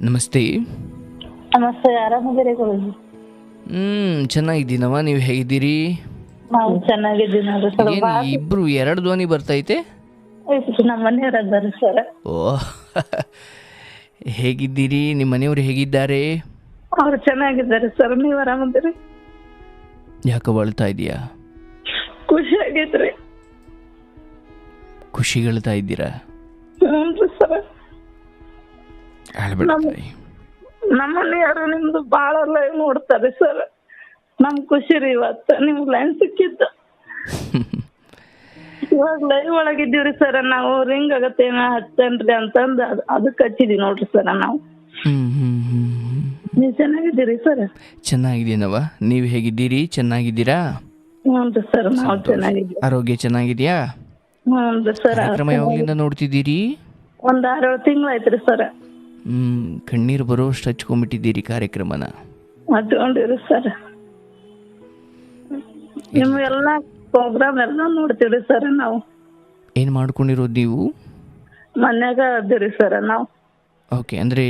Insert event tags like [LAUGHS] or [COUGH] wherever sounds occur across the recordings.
ನಮಸ್ತೆ. ನಮಸ್ತೆ ಆರಾಮದಿರಿ ಗುರುಜಿ. ಹ್ಞೂ ಚೆನ್ನಾಗಿದ್ದೀನವ ನೀವು ಹೇಗಿದ್ದೀರಿ? ನಾವು ಏನು ಇಬ್ರು ಎರಡು ಧ್ವನಿ ಬರ್ತೈತೆ ನಮ್ಮ ಮನೆಯವ್ರ ಅದಾರಿ ಸರ್. ಓ ಹೇಗಿದ್ದೀರಿ? ನಿಮ್ಮ ಮನೆಯವರು ಹೇಗಿದ್ದಾರೆ? ಅವ್ರು ಚೆನ್ನಾಗಿದ್ದಾರೆ ಸರ್ ನೀವ್ ಆರಾಮದಿರಿ? ಯಾಕೆ ಬಳತಾ ಇದೀಯಾ? ಖುಷಿ ಆಗೈತ್ರಿ ಖುಷಿಗಳ್ತಾ ಇದ್ದೀರಾ? ಹ್ಞೂ ಸರ್. ಹೇಳ್ಬೇಡ ಯಾರು ನಿಮ್ದು ಬಹಳ ಲೈವ್ ನೋಡ್ತಾರೆ ಸರ್ ನಮ್ ಖುಷಿ ರೀ ಇವತ್ತು. ನಿಮ್ಗೆ ಲೈನ್ ಸಿಕ್ಕಿತ್ತು. ಇವಾಗ ಲೈವ್ ಒಳಗಿದ್ದೀವ್ರಿ ಸರ್ ನಾವು ರಿಂಗ್ ಆಗತ್ತೇನ ಹಚ್ಚನ್ರಿ ಅಂತಂದು ಅದ್- ಅದಕ್ಕೆ ಹಚ್ಚಿದೀವಿ ನೋಡ್ರಿ ಸರ್ ನಾವು. ನೀವ್ ಚೆನ್ನಾಗಿದ್ದೀರಿ ಸರ್ ಚೆನ್ನಾಗಿದ್ದೀನವ ನೀವು ಹೇಗಿದ್ದೀರಿ? ಚೆನ್ನಾಗಿದ್ದೀರಾ? ಹ್ಞೂ ಸರ್ ನಾವು ಚೆನ್ನಾಗಿದ್ದೀವಿ. ಆರೋಗ್ಯ ಚೆನ್ನಾಗಿದೆಯಾ? ಹ್ಞೂ ಸರ್ ಕಾರ್ಯಕ್ರಮ ಯಾವಾಗಲಿಂದ ನೋಡ್ತಿದ್ದೀರಿ? ಒಂದ್ ಆರೇಳು ತಿಂಗಳು ರೀ ಸರ್ ಕಣ್ಣೀರು ಬರೋಷ್ಟು ಹಚ್ಕೊಂಡ್ಬಿಟ್ಟಿದ್ದೀರಿ ಕಾರ್ಯಕ್ರಮನ? ಹಚ್ಕೊಂಡಿರಿ ಸರ್. ನಿಮ್ಮ ಎಲ್ಲಾ ಪ್ರೋಗ್ರಾಮ್ ಎಲ್ಲ ನೋಡ್ತೀವಿ ಸರ್ ನಾವು. ಏನು ಮಾಡ್ಕೊಂಡಿರೋದು ನೀವು? ಮನ್ಯಾಗ ಅದಿರಿ ಸರ್ ನಾವು. ಓಕೆ ಅಂದರೆ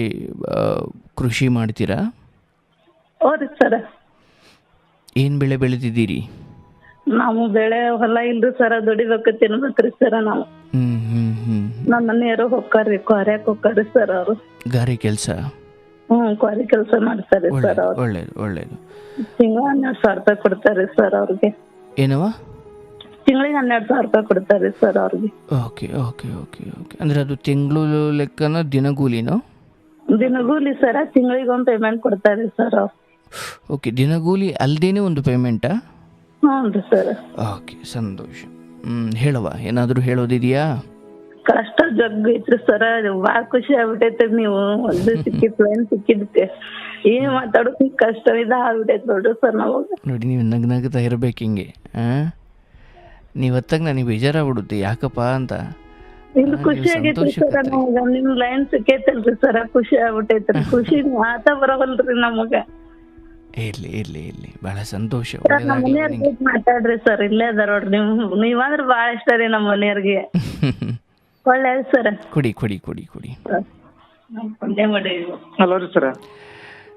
ಕೃಷಿ ಮಾಡ್ತೀರಾ? ಹೋರಿ ಸರ್. ಏನು ಬೆಳೆ ಬೆಳೆದಿದ್ದೀರಿ? ನಾವು ಬೆಳೆ ಹೊಲ ಇಲ್ರಿ ಸರ್ ದುಡಿಬೇಕು ತಿನ್ಬೇಕ್ರಿ ಸರ್ ನಾವು. ಹ್ಮ್ ಹ್ಮ್ ಹ್ಮ್. ನಮ್ಮ ಮನೆಯವರು ಹೊಕ್ಕಾರ್ರಿ ಕ್ವಾರ್ಯಾಕ್ ಹೊಕ್ಕಾರ್ರಿ ಸರ್ ಅವರು. ಗಾರಿ ಕೆಲಸ? ಹ್ಮ್ ಕ್ವಾರಿ ಕೆಲಸ ಮಾಡ್ತಾರೆ ಸರ್ ಒಳ್ಳೇದು ಅವ್ರು. ಒಳ್ಳೇದು ಒಳ್ಳೇದು. ತಿಂಗಳ ಹನ್ನೆರಡು ಸಾವಿರ ರೂಪಾಯಿ ಕೊಡ್ತಾರೆ ಸರ್ ಅವ್ರಿಗೆ. ಏನವ? ತಿಂಗಳಿಗೆ ಹನ್ನೆರಡು ಸಾವಿರ ರೂಪಾಯಿ ಕೊಡ್ತಾರೆ ಸರ್ ಅವ್ರಿಗೆ. Okay okay okay okay. ಅಂದ್ರೆ ಅದು ತಿಂಗಳು ಲೆಕ್ಕನ ದಿನಗೂಲಿನೋ? ದಿನಗೂಲಿ ಸರ ತಿಂಗಳಿಗೆ ಒಂದು ಪೇಮೆಂಟ್ ಕೊಡ್ತಾರೆ ಸರ್ ಅವ್ರು. ಓಕೆ ದಿನಗೂಲಿ ಅಲ್ದೇನೆ ಒಂದು ಪೇಮೆಂಟಾ ಹ್ಞೂ ಸರ್ ಓಕೆ ಸಂತೋಷ. ಹ್ಮ್ ಹೇಳುವ ಏನಾದರೂ ಹೇಳೋದಿದೆಯಾ? ಕಷ್ಟ ಜಗ್ ಐತ್ರಿ ಸರ ಬಾಳ ಖುಷಿ ಆಗ್ಬಿಟ್ಟೈತ್ರಿ ನೀವು. ಒಂದು ಸಿಕ್ಕಿತ್ತು ಲೈನ್ ಸಿಕ್ಕಿದ್ಕೆ ಏನ್ ಮಾತಾಡೋಕ್ ಕಷ್ಟ ಇದ ಆಗ್ಬಿಟ್ಟೈತ್ ನೋಡ್ರಿ ಸರ್ ನವಾಗ ನೋಡಿ ನೀವು ನಗ್ ನಗ್ತಾ ಇರ್ಬೇಕು ಹಿಂಗೆ ನೀವು ಹೊತ್ತಾಗ ನನಗೆ ಬೇಜಾರಾಗ್ಬಿಡುತ್ತೆ ಯಾಕಪ್ಪ ಅಂತ? ಇಲ್ಲಿ ಖುಷಿ ಆಗೈತ್ರಿ ಸರ್. ನಮಗ ನಿಮ್ ಲೈನ್ ಸಿಕ್ಕೈತಲ್ರಿ ಸರ ಖುಷಿ ಆಗ್ಬಿಟ್ಟೈತ್ರಿ ಖುಷಿ ಮಾತಾ ಬರವಲ್ರಿ ನಮಗ. ಇರಲಿ ಇರಲಿ ಇಲ್ಲಿ ಬಹಳ ಸಂತೋಷ. ಒಳ್ಳೇದಾಗಲಿ ಮಾತಾಡ್ರಿ ಸರ್? ಇಲ್ಲೇ ಅದಾರ ನೋಡ್ರಿ. ನೀವು ನೀವಂದ್ರ ಬಾಳ ಇಷ್ಟ ರೀ ನಮ್ಮ ಮನೆಯವ್ರಿಗೆ. [LAUGHS] ಒಳ್ಳೇದು ಸರ್. ಕುಡಿ ಕುಡಿ ಕುಡಿ ಕುಡಿ. ಹಲೋ ರೀ ಸರ್.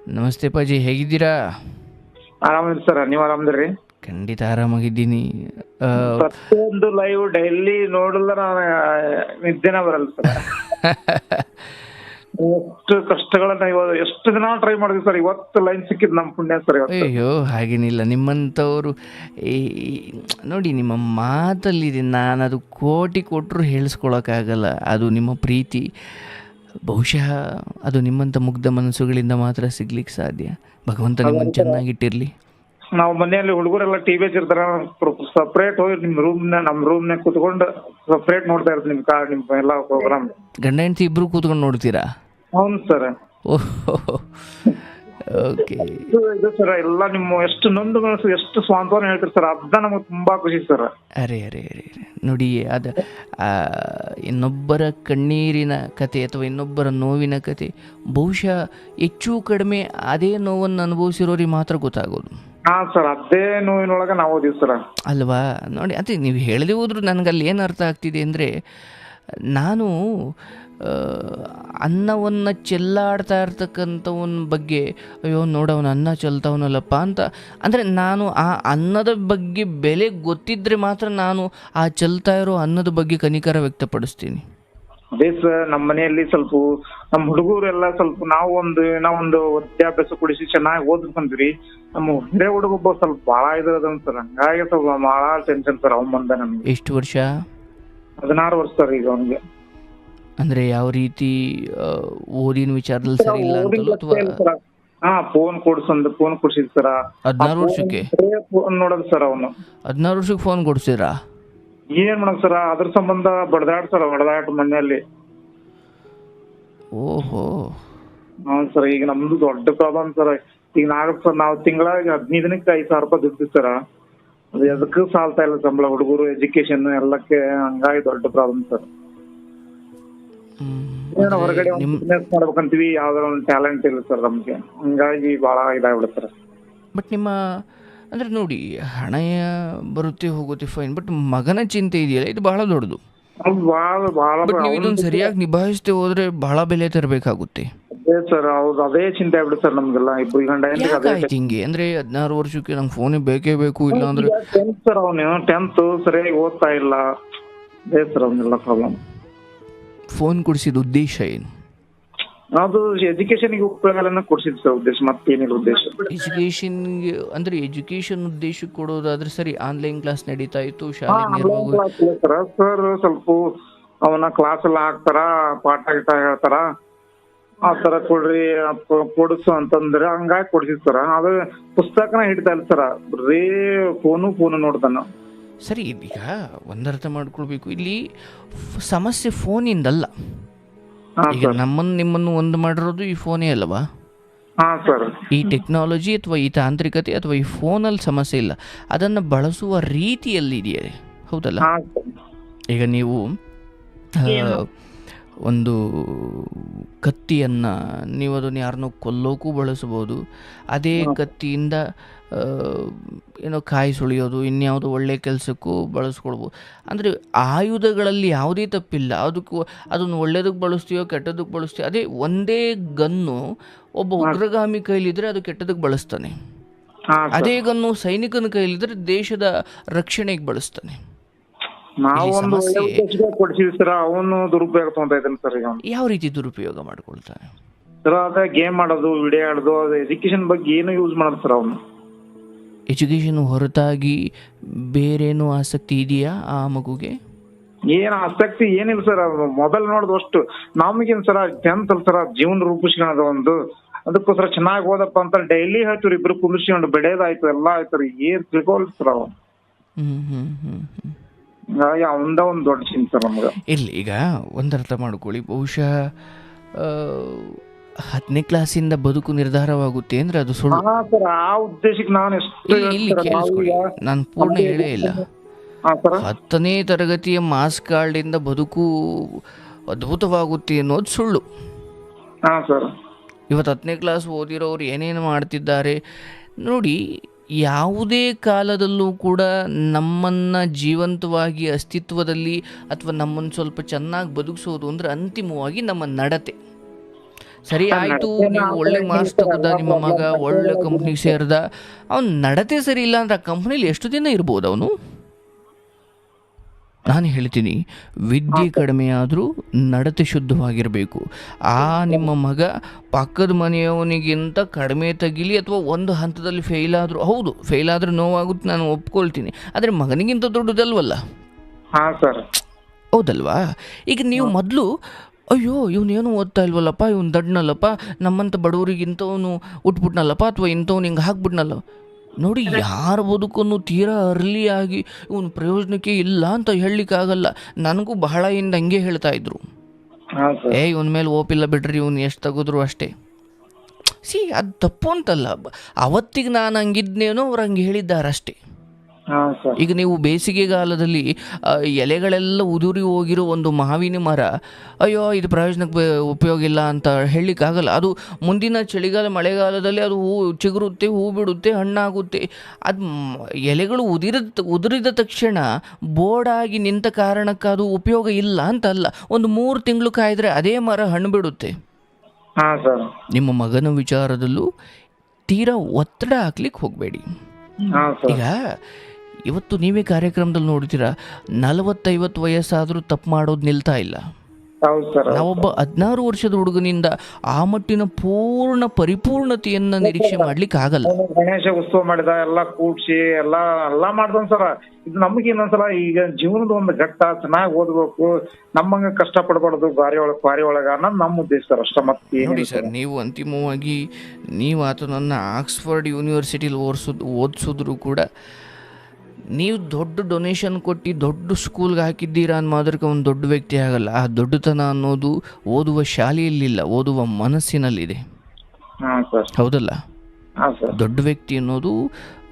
ನಮಸ್ತೆ ಪಾಜಿ ಹೇಗಿದ್ದೀರಾ? ಆರಾಮದ ಸರ್. ನೀವು ಆರಾಮದ್ರಿ? ಖಂಡಿತ ಆರಾಮಾಗಿದ್ದೀನಿ. ಆ, ಪ್ರತಿಯೊಂದು ಲೈವ್ ಡೈಲಿ ನೋಡಲ್ಲ ನಾನು ನಿದ್ದೆನ ಬರಲ್ಲ ಸರ್. [LAUGHS] ಎಷ್ಟು ಕಷ್ಟಗಳನ್ನ ಇವಾಗ ಎಷ್ಟು ದಿನ ಟ್ರೈ ಮಾಡಿದ್ವಿ ಸರ್ ಇವತ್ತು ಲೈನ್ ಸಿಕ್ಕಿದ್ ನಮ್ ಪುಣ್ಯ ಸರ್ ಅಯ್ಯೋ ಹಾಗೇನಿಲ್ಲ. ನಿಮ್ಮಂಥವ್ರು ನೋಡಿ ನಿಮ್ಮ ಮಾತಲ್ಲಿದೆ ನಾನು ಅದು ಕೋಟಿ ಕೊಟ್ಟರು ಹೇಳಿಸ್ಕೊಳಕ್ಕಾಗಲ್ಲ. ಅದು ನಿಮ್ಮ ಪ್ರೀತಿ. ಬಹುಶಃ ಅದು ನಿಮ್ಮಂಥ ಮುಗ್ಧ ಮನಸ್ಸುಗಳಿಂದ ಮಾತ್ರ ಸಿಗ್ಲಿಕ್ಕೆ ಸಾಧ್ಯ. ಭಗವಂತ ನಿಮ್ಮನ್ನು ಚೆನ್ನಾಗಿಟ್ಟಿರಲಿ. ನಾವು ಮನೆಯಲ್ಲಿ ಹುಡುಗರೆಲ್ಲ ಟಿವಿ ಹಚ್ಚಿರ್ತಾರ ಸಪ್ರೇಟ್ ಹೋಗಿ ನಿಮ್ ರೂಮ್ ನಮ್ ರೂಮ್ ಕೂತ್ಕೊಂಡು ಕುತ್ಕೊಂಡು ಸಪ್ರೇಟ್ ನೋಡ್ತಾ ಇರ್ತೀನಿ ನಿಮ್ ಕಾ ನಿಮ್ ಎಲ್ಲಾ ಪ್ರೋಗ್ರಾಮ್ ಗಂಡ ಹೆಂಡತಿ ಇಬ್ರು ಕೂತ್ಕೊಂಡು ನೋಡ್ತೀರಾ? ಹೌದು ಸರ್. Oh okay. ಇದು ಸರ್ ಎಲ್ಲ ನಿಮ್ಮ ಎಷ್ಟು ನೊಂದು ಮನಸ್ಸು ಎಷ್ಟು ಸ್ವಾಂತವನ ಹೇಳ್ತೀರಿ ಸರ್ ಅದ ನಮಗೆ ತುಂಬಾ ಖುಷಿ ಸರ್. ಅರೆ ಅರೆ ಅರೆ. ನೋಡಿ ಅದ ಇನ್ನೊಬ್ಬರ ಕಣ್ಣೀರಿನ ಕತೆ ಅಥವಾ ಇನ್ನೊಬ್ಬರ ನೋವಿನ ಕತೆ ಬಹುಶಃ ಹೆಚ್ಚು ಕಡಿಮೆ ಅದೇ ನೋವನ್ನು ಅನುಭವಿಸಿರೋರಿಗೆ ಮಾತ್ರ ಗೊತ್ತಾಗೋದು. ಹಾ ಸರ್ ಅದೇ ನೋವಿನೊಳಗೆ ನಾವು ಓದಿವಿ ಸರ್. ಅಲ್ವಾ? ನೋಡಿ ಅದೇ ನೀವು ಹೇಳದೆ ಹೋದ್ರು ನನಗಲ್ಲಿ ಏನು ಅರ್ಥ ಆಗ್ತಿದೆ ಅಂದರೆ ನಾನು ಅನ್ನವನ್ನು ಚೆಲ್ಲಾಡ್ತಾ ಇರ್ತಕ್ಕಂಥವನ ಬಗ್ಗೆ ಅಯ್ಯೋ ನೋಡವನ ಅನ್ನ ಚೆಲ್ತಾವನಲ್ಲಪ್ಪ ಅಂತ. ಅಂದರೆ ನಾನು ಆ ಅನ್ನದ ಬಗ್ಗೆ ಬೆಲೆ ಗೊತ್ತಿದ್ರೆ ಮಾತ್ರ ನಾನು ಆ ಚೆಲ್ತಾ ಇರೋ ಅನ್ನದ ಬಗ್ಗೆ ಕನಿಕರ ವ್ಯಕ್ತಪಡಿಸ್ತೀನಿ. ಅದೇ ಸರ್ ನಮ್ಮ ಮನೆಯಲ್ಲಿ ಸ್ವಲ್ಪ ನಮ್ಮ ಹುಡುಗರೆಲ್ಲ ಸ್ವಲ್ಪ ನಾವು ಒಂದು ನಾವೊಂದು ವಿದ್ಯಾಭ್ಯಾಸ ಕೊಡಿಸಿ ಚೆನ್ನಾಗಿ ಓದ್ಕೊಂತೀರಿ ನಮ್ಮ ಹಿರೇ ಹುಡುಗ ಒಬ್ಬ ಸ್ವಲ್ಪ ಭಾಳ ಇದ್ರದನ್ ಸರ್ ಹಂಗಾಗಿ ಸ್ವಲ್ಪ ಭಾಳ ಟೆನ್ಷನ್ ಸರ್ ಅವನ್ ಬಂದ ನಮ್ಗೆ. ಎಷ್ಟು ವರ್ಷ? ಹದಿನಾರು ವರ್ಷ ಸರ್ ಈಗ ಅವ್ನಿಗೆ. ಅಂದರೆ ಯಾವ ರೀತಿ ಓದಿನ ವಿಚಾರದಲ್ಲಿ ಸರಿ ಇಲ್ಲ ಅಂತಲೂ ಅಥವಾ ಹಾ ಫೋನ್ ಕೊಡ್ಸಂದ್ ಫೋನ್ ಕೊಡ್ಸಿದ್ ಸರ. ಹದಿನಾರು ವರ್ಷಕ್ಕೆ? ಫೋನ್ ನೋಡೋದು ಸರ್ ಅವನು. ಹದಿನಾರು ವರ್ಷಕ್ಕೆ ಫೋನ್ ಕೊಡ್ಸಿದ್ರ? ಏನ್ ಮಾಡೋದು ಸರ ಅದ್ರ ಸಂಬಂಧ ಬಡದಾಡ್ ಸರ್ ಬಡದಾಟ ಮನೆಯಲ್ಲಿ. ಓಹೋ. ಹೌದು ಸರ್ ಈಗ ನಮ್ದು ದೊಡ್ಡ ಪ್ರಾಬ್ಲಮ್ ಸರ್. ಈಗ ನಾಲ್ಕು ಸರ್ ನಾವು ತಿಂಗಳ ಹದಿನೈದು ದಿನಕ್ಕೆ ಐದು ಸಾವಿರ ರೂಪಾಯಿ ದುಡ್ಡು ಸರ. ಅದು ಎದಕ್ಕೂ ಸಾಲ್ತಾ ಇಲ್ಲ ಸಂಬಳ ಹುಡುಗರು ಎಜುಕೇಶನ್ ಎಲ್ಲಕ್ಕೆ ಹಂಗಾಗಿ ದೊಡ್ಡ ಪ್ರಾಬ್ಲಮ್ ಸರ್. ಹೊರಗಡೆ ಬಿಸ್ನೆಸ್ ಮಾಡ್ಬೇಕಂತೀವಿ ಯಾವ್ದಾರ ಒಂದು ಟ್ಯಾಲೆಂಟ್ ಇಲ್ಲ ಸರ್ ನಮ್ಗೆ. ಹಂಗಾಗಿ ಬಹಳ ಇದಾಗ್ಬಿಡುತ್ತೆ ಸರ್. ಬಟ್ ನಿಮ್ಮ ಅಂದ್ರೆ ನೋಡಿ ಹಣ ಬರುತ್ತೆ ಹೋಗುತ್ತೆ ಫೈನ್ ಬಟ್ ಮಗನ ಚಿಂತೆ ಇದೆಯಲ್ಲ ಇದು ಬಹಳ ದೊಡ್ಡದು. ಬಟ್ ನೀವು ಸರಿಯಾಗಿ ನಿಭಾಯಿಸ್ತೇ ಹೋದ್ರೆ ಬಹಳ ಬೆಲೆ ತರಬೇಕಾಗುತ್ತೆ. ಅದೇ ಸರ್ ಹೌದು ಅದೇ ಚಿಂತೆ ಆಗ್ಬಿಡಿ ಸರ್ ನಮ್ಗೆಲ್ಲ. ಇಬ್ರು ಗಂಡ ಹಿಂಗೆ? ಅಂದ್ರೆ ಹದಿನಾರು ವರ್ಷಕ್ಕೆ ನಂಗೆ ಫೋನ್ ಬೇಕೇ ಬೇಕು ಇಲ್ಲ ಅಂದ್ರೆ ಸರ್ ಅವನು. ಟೆಂತ್ ಸರಿಯಾಗಿ ಓದ್ತಾ ಇಲ್ಲ. ಅದೇ ಸರ್ ಅವನೆಲ್ಲ ಪ್ರಾಬ್ಲಮ್ ಫೋನ್ ಕೊಡಿಸಿದ ಉದ್ದೇಶ ಏನು? ಅದು ಎಜುಕೇಶನ್ಗೆ ಉಪಯೋಗ ಎಲ್ಲ ಕೊಡ್ಸಿದ್ ಸರ್ ಉದ್ದೇಶ ಮತ್ತೇನಿಲ್ಲ ಉದ್ದೇಶ. ಎಜುಕೇಶನ್ ಅಂದ್ರೆ ಎಜುಕೇಶನ್ ಉದ್ದೇಶ ಕೊಡೋದಾದ್ರೆ ಸರಿ ಆನ್ಲೈನ್ ಕ್ಲಾಸ್ ನಡೀತಾ ಇತ್ತು ಶಾಲೆ ನೇರವಾಗಿ ಸರ್. ಸರ್ ಸ್ವಲ್ಪ ಅವನ ಕ್ಲಾಸ್ ಎಲ್ಲ ಹಾಕ್ತಾರ ಪಾಠ ಗೀಟ ಹೇಳ್ತಾರ. ಆ ತರ ಕೊಡ್ರಿ ಅಪ್ಪ ಕೊಡಿಸು ಅಂತಂದ್ರೆ ಹಂಗಾಗಿ ಕೊಡ್ಸಿದ್ ಸರ್. ಅದು ಪುಸ್ತಕನ ಹಿಡ್ತಾ ಇಲ್ಲ ಸರ್. ಬರೀ ಫೋನು ಫೋನು ನೋಡ್ತಾನ. ಸರಿ ಈಗ ಒಂದರ್ಥ ಮಾಡ್ಕೊಳ್ಬೇಕು. ಇಲ್ಲಿ ಸಮಸ್ಯೆ ಫೋನಿಂದಲ್ಲ. ಅಲ್ಲ ಈಗ ನಮ್ಮನ್ನು ನಿಮ್ಮನ್ನು ಒಂದು ಮಾಡಿರೋದು ಈ ಫೋನೇ ಅಲ್ವಾ? ಈ ಟೆಕ್ನಾಲಜಿ ಅಥವಾ ಈ ತಾಂತ್ರಿಕತೆ ಅಥವಾ ಈ ಫೋನಲ್ಲಿ ಸಮಸ್ಯೆ ಇಲ್ಲ. ಅದನ್ನು ಬಳಸುವ ರೀತಿಯಲ್ಲಿ ಇದೆಯೇ? ಹೌದಲ್ಲ? ಈಗ ನೀವು ಒಂದು ಕತ್ತಿಯನ್ನು ನೀವು ಅದನ್ನು ಯಾರನ್ನೋ ಕೊಲ್ಲೋಕ್ಕೂ ಬಳಸ್ಬೋದು ಅದೇ ಕತ್ತಿಯಿಂದ ಏನೋ ಕಾಯಿ ಸುಳಿಯೋದು ಇನ್ಯಾವುದೋ ಒಳ್ಳೆಯ ಕೆಲಸಕ್ಕೂ ಬಳಸ್ಕೊಳ್ಬೋದು. ಅಂದರೆ ಆಯುಧಗಳಲ್ಲಿ ಯಾವುದೇ ತಪ್ಪಿಲ್ಲ. ಅದಕ್ಕೂ ಅದನ್ನು ಒಳ್ಳೆಯದಕ್ಕೆ ಬಳಸ್ತೀಯೋ ಕೆಟ್ಟದಕ್ಕೆ ಬಳಸ್ತೀಯೋ ಅದೇ ಒಂದೇ ಗನ್ನು ಒಬ್ಬ ಉಗ್ರಗಾಮಿ ಕೈಲಿದ್ರೆ ಅದು ಕೆಟ್ಟದಕ್ಕೆ ಬಳಸ್ತಾನೆ. ಅದೇ ಗನ್ನು ಸೈನಿಕನ ಕೈಲಿದ್ರೆ ದೇಶದ ರಕ್ಷಣೆಗೆ ಬಳಸ್ತಾನೆ. ಅವನು ದುರುಪಯೋಗ ಸರ್ ಯಾವ ರೀತಿ ದುರುಪಯೋಗ ಮಾಡ್ಕೊಳ್ತಾನೆ? ಸರ್ ಅದೇ ಗೇಮ್ ಆಡೋದು ವಿಡಿಯೋ ಆಡೋದು ಅದು ಎಜುಕೇಶನ್ ಬಗ್ಗೆ ಏನು ಯೂಸ್ ಮಾಡೋದು ಸರ್ ಅವನು. ಎಜುಕೇಷನ್ ಹೊರತಾಗಿ ಬೇರೇನು ಆಸಕ್ತಿ ಇದೆಯಾ ಆ ಮಗುಗೆ? ಏನು ಆಸಕ್ತಿ ಏನಿಲ್ಲ ಸರ್ ಮೊದಲು ನೋಡಿದಷ್ಟು ಅಷ್ಟು. ಸರ ಸರ್ ಟೆಂತ್ ಅಲ್ಲ ಸರ್ ಜೀವನ ರೂಪಿಸ್ಕೊಳದ ಒಂದು. ಅದಕ್ಕೋಸ್ಕರ ಚೆನ್ನಾಗಿ ಓದಪ್ಪ ಅಂತ ಡೈಲಿ ಹೇಳ್ತೀವಿ ಇಬ್ರು ಕುಂದಿಸ್ಕೊಂಡು ಬೆಳೆದಾಯ್ತು ಎಲ್ಲ ಆಯ್ತು ರೀ. ಏನ್ ತಿಳ್ಕೊಲ್ ಸರ್ ಅವ ಅವಂದ ಒಂದ್ ದೊಡ್ಡ ಚಿಂತೆ ನಮ್ಗೆ. ಇರಲಿ ಈಗ ಒಂದರ್ಥ ಮಾಡ್ಕೊಳ್ಳಿ. ಬಹುಶಃ ಹತ್ತನೇ ಕ್ಲಾಸಿಂದ ಬದುಕು ನಿರ್ಧಾರವಾಗುತ್ತೆ ಅಂದ್ರೆ ಅದು ಸುಳ್ಳು. ಹಾ ಸರ್ ಆ ಉದ್ದೇಶಕ್ಕೆ ನಾನು ಎಷ್ಟು ಇಲ್ಲಿ ಇಲ್ಲಿ ಹೇಳ್ತೀನಿ sir, ಕೇಳಿಸ್ಕೊಳ್ಳಿ. ನಾವೀಗ- ನಾನು ಪೂರ್ಣ ಹೇಳೇ ಇಲ್ಲ. ಹಾ ಸರ್ ಹತ್ತನೇ ತರಗತಿಯ ಮಾಸ್ ಕಾರ್ಡಿಂದ ಬದುಕು ಅದ್ಭುತವಾಗುತ್ತೆ ಅನ್ನೋದು ಸುಳ್ಳು. ಹಾ ಸರ್. ಇವತ್ತು ಹತ್ತನೇ ಕ್ಲಾಸ್ ಓದಿರೋರು ಏನೇನು ಮಾಡ್ತಿದ್ದಾರೆ ನೋಡಿ ಯಾವುದೇ ಕಾಲದಲ್ಲೂ ಕೂಡ ನಮ್ಮನ್ನು ಜೀವಂತವಾಗಿ ಅಸ್ತಿತ್ವದಲ್ಲಿ ಅಥವಾ ನಮ್ಮನ್ನು ಸ್ವಲ್ಪ ಚೆನ್ನಾಗಿ ಬದುಕಿಸೋದು ಅಂದರೆ ಅಂತಿಮವಾಗಿ ನಮ್ಮ ನಡತೆ. ಸರಿ ಆಯ್ತು ನೀವು ಒಳ್ಳೆ ಮಾರ್ಕ್ಸ್ ತಗೋದ ನಿಮ್ಮ ಮಗ ಒಳ್ಳೆ ಕಂಪ್ನಿಗೆ ಸೇರ್ದ. ಅವ್ನ ನಡತೆ ಸರಿ ಇಲ್ಲ ಅಂದ್ರೆ ಆ ಕಂಪ್ನಿಲಿ ಎಷ್ಟು ದಿನ ಇರ್ಬೋದು ಅವನು? ನಾನು ಹೇಳ್ತೀನಿ ವಿದ್ಯೆ ಕಡಿಮೆ ಆದರೂ ನಡತೆ ಶುದ್ಧವಾಗಿರಬೇಕು. ಆ ನಿಮ್ಮ ಮಗ ಪಕ್ಕದ ಮನೆಯವನಿಗಿಂತ ಕಡಿಮೆ ತಗಿಲಿ ಅಥವಾ ಒಂದು ಹಂತದಲ್ಲಿ ಫೇಲ್ ಆದರೂ ಹೌದು ಫೇಲ್ ಆದರೂ ನೋವಾಗುತ್ತೆ ನಾನು ಒಪ್ಕೊಳ್ತೀನಿ. ಆದರೆ ಮಗನಿಗಿಂತ ದೊಡ್ಡದಲ್ವಲ್ಲ? ಹೌದಲ್ವಾ? ಈಗ ನೀವು ಮೊದಲು ಅಯ್ಯೋ ಇವನೇನು ಓದ್ತಾ ಇಲ್ವಲ್ಲಪ್ಪ? ಇವನು ದಡ್ನಲ್ಲಪ್ಪ? ನಮ್ಮಂಥ ಬಡವರಿಗೆ ಇಂಥವನು ಉಟ್ಬಿಟ್ನಲ್ಲಪ್ಪ ಅಥವಾ ಇಂಥವ್ನು ಹಿಂಗೆ ಹಾಕ್ಬಿಟ್ನಲ್ಲ? ನೋಡಿ ಯಾರ ಬದುಕನ್ನು ತೀರಾ ಅರ್ಲಿ ಆಗಿ ಇವನು ಪ್ರಯೋಜನಕ್ಕೆ ಇಲ್ಲ ಅಂತ ಹೇಳಲಿಕ್ಕಾಗಲ್ಲ. ನನಗೂ ಬಹಳ ಹಿಂದೆ ಹಂಗೆ ಹೇಳ್ತಾ ಇದ್ರು. ಏ ಇವನ ಮೇಲೆ ಓಪಿಲ್ಲ ಬಿಡ್ರಿ ಇವನು ಎಷ್ಟು ತೆಗೆದ್ರು ಅಷ್ಟೇ. ಸಿ ಅದು ತಪ್ಪು ಅಂತಲ್ಲ. ಅವತ್ತಿಗೆ ನಾನು ಹಂಗಿದ್ನೇನೋ ಅವ್ರು ಹಂಗೆ ಹೇಳಿದ್ದಾರಷ್ಟೇ. ಈಗ ನೀವು ಬೇಸಿಗೆಗಾಲದಲ್ಲಿ ಕಾಲದಲ್ಲಿ ಎಲೆಗಳೆಲ್ಲ ಉದುರಿ ಹೋಗಿರೋ ಒಂದು ಮಾವಿನ ಮರ ಅಯ್ಯೋ ಇದು ಪ್ರಯೋಜನಕ್ಕೆ ಉಪಯೋಗ ಇಲ್ಲ ಅಂತ ಹೇಳಲಿಕ್ಕಾಗಲ್ಲ. ಅದು ಮುಂದಿನ ಚಳಿಗಾಲ ಮಳೆಗಾಲದಲ್ಲಿ ಅದು ಹೂ ಚಿಗುರುತ್ತೆ ಹೂ ಬಿಡುತ್ತೆ ಹಣ್ಣಾಗುತ್ತೆ. ಅದು ಎಲೆಗಳು ಉದುರಿದ ಉದುರಿದ ತಕ್ಷಣ ಬೋರ್ಡಾಗಿ ನಿಂತ ಕಾರಣಕ್ಕೆ ಅದು ಉಪಯೋಗ ಇಲ್ಲ ಅಂತ ಅಲ್ಲ ಒಂದು ಮೂರು ತಿಂಗಳು ಕಾಯಿದ್ರೆ ಅದೇ ಮರ ಹಣ್ಣು ಬಿಡುತ್ತೆ. ನಿಮ್ಮ ಮಗನ ವಿಚಾರದಲ್ಲೂ ತೀರಾ ಒತ್ತಡ ಹಾಕ್ಲಿಕ್ಕೆ ಹೋಗಬೇಡಿ. ಈಗ ಇವತ್ತು ನೀವೇ ಕಾರ್ಯಕ್ರಮದಲ್ಲಿ ನೋಡ್ತೀರಾ ನಲವತ್ತೈವತ್ತು ವಯಸ್ಸಾದರೂ ತಪ್ಪು ಮಾಡೋದು ನಿಲ್ತಾ ಇಲ್ಲ. ನಾವೊಬ್ಬ ಹದಿನಾರು ವರ್ಷದ ಹುಡುಗನಿಂದ ಆ ಮಟ್ಟಿನ ಪೂರ್ಣ ಪರಿಪೂರ್ಣತೆಯನ್ನ ನಿರೀಕ್ಷೆ ಮಾಡ್ಲಿಕ್ಕೆ ಆಗಲ್ಲ. ಗಣೇಶ ಉತ್ಸವ ಮಾಡಿದ ಎಲ್ಲ ಕೂಡ್ಸಿ ಎಲ್ಲಾ ಎಲ್ಲಾ ಮಾಡ್ದನ್ ಸರ. ಇದು ನಮ್ಗೆ ಇನ್ನೊಂದ್ಸಲ ಈಗ ಜೀವನದ ಒಂದು ಘಟ್ಟ ಚೆನ್ನಾಗಿ ಓದ್ಬೇಕು ನಮ್ಮಂಗ ಕಷ್ಟ ಪಡ್ಬಾರ್ದು ಗಾರಿ ಒಳಗ್ ಬಾರಿ ಒಳಗ ಅನ್ನೋದು ನಮ್ಮ ಉದ್ದೇಶ ಸರ್ ಅಷ್ಟ ಮತ್ತೆ ನೋಡಿ ಸರ್ ನೀವು ಅಂತಿಮವಾಗಿ ನೀವು ಆತನನ್ನ ಆಕ್ಸ್ಫರ್ಡ್ ಯೂನಿವರ್ಸಿಟಿಲಿ ಓದ್ಸುದ್ ಓದಿಸಿದ್ರು ಕೂಡ ನೀವು ದೊಡ್ಡ ಡೊನೇಷನ್ ಕೊಟ್ಟು ದೊಡ್ಡ ಸ್ಕೂಲ್ಗೆ ಹಾಕಿದ್ದೀರಾ ಅನ್ನೋ ಮಾತ್ರಕ್ಕೆ ಒಂದು ದೊಡ್ಡ ವ್ಯಕ್ತಿ ಆಗಲ್ಲ. ಆ ದೊಡ್ಡತನ ಅನ್ನೋದು ಓದುವ ಶಾಲೆಯಲ್ಲಿಲ್ಲ ಓದುವ ಮನಸ್ಸಿನಲ್ಲಿದೆ. ಹೌದಲ್ಲ? ದೊಡ್ಡ ವ್ಯಕ್ತಿ ಅನ್ನೋದು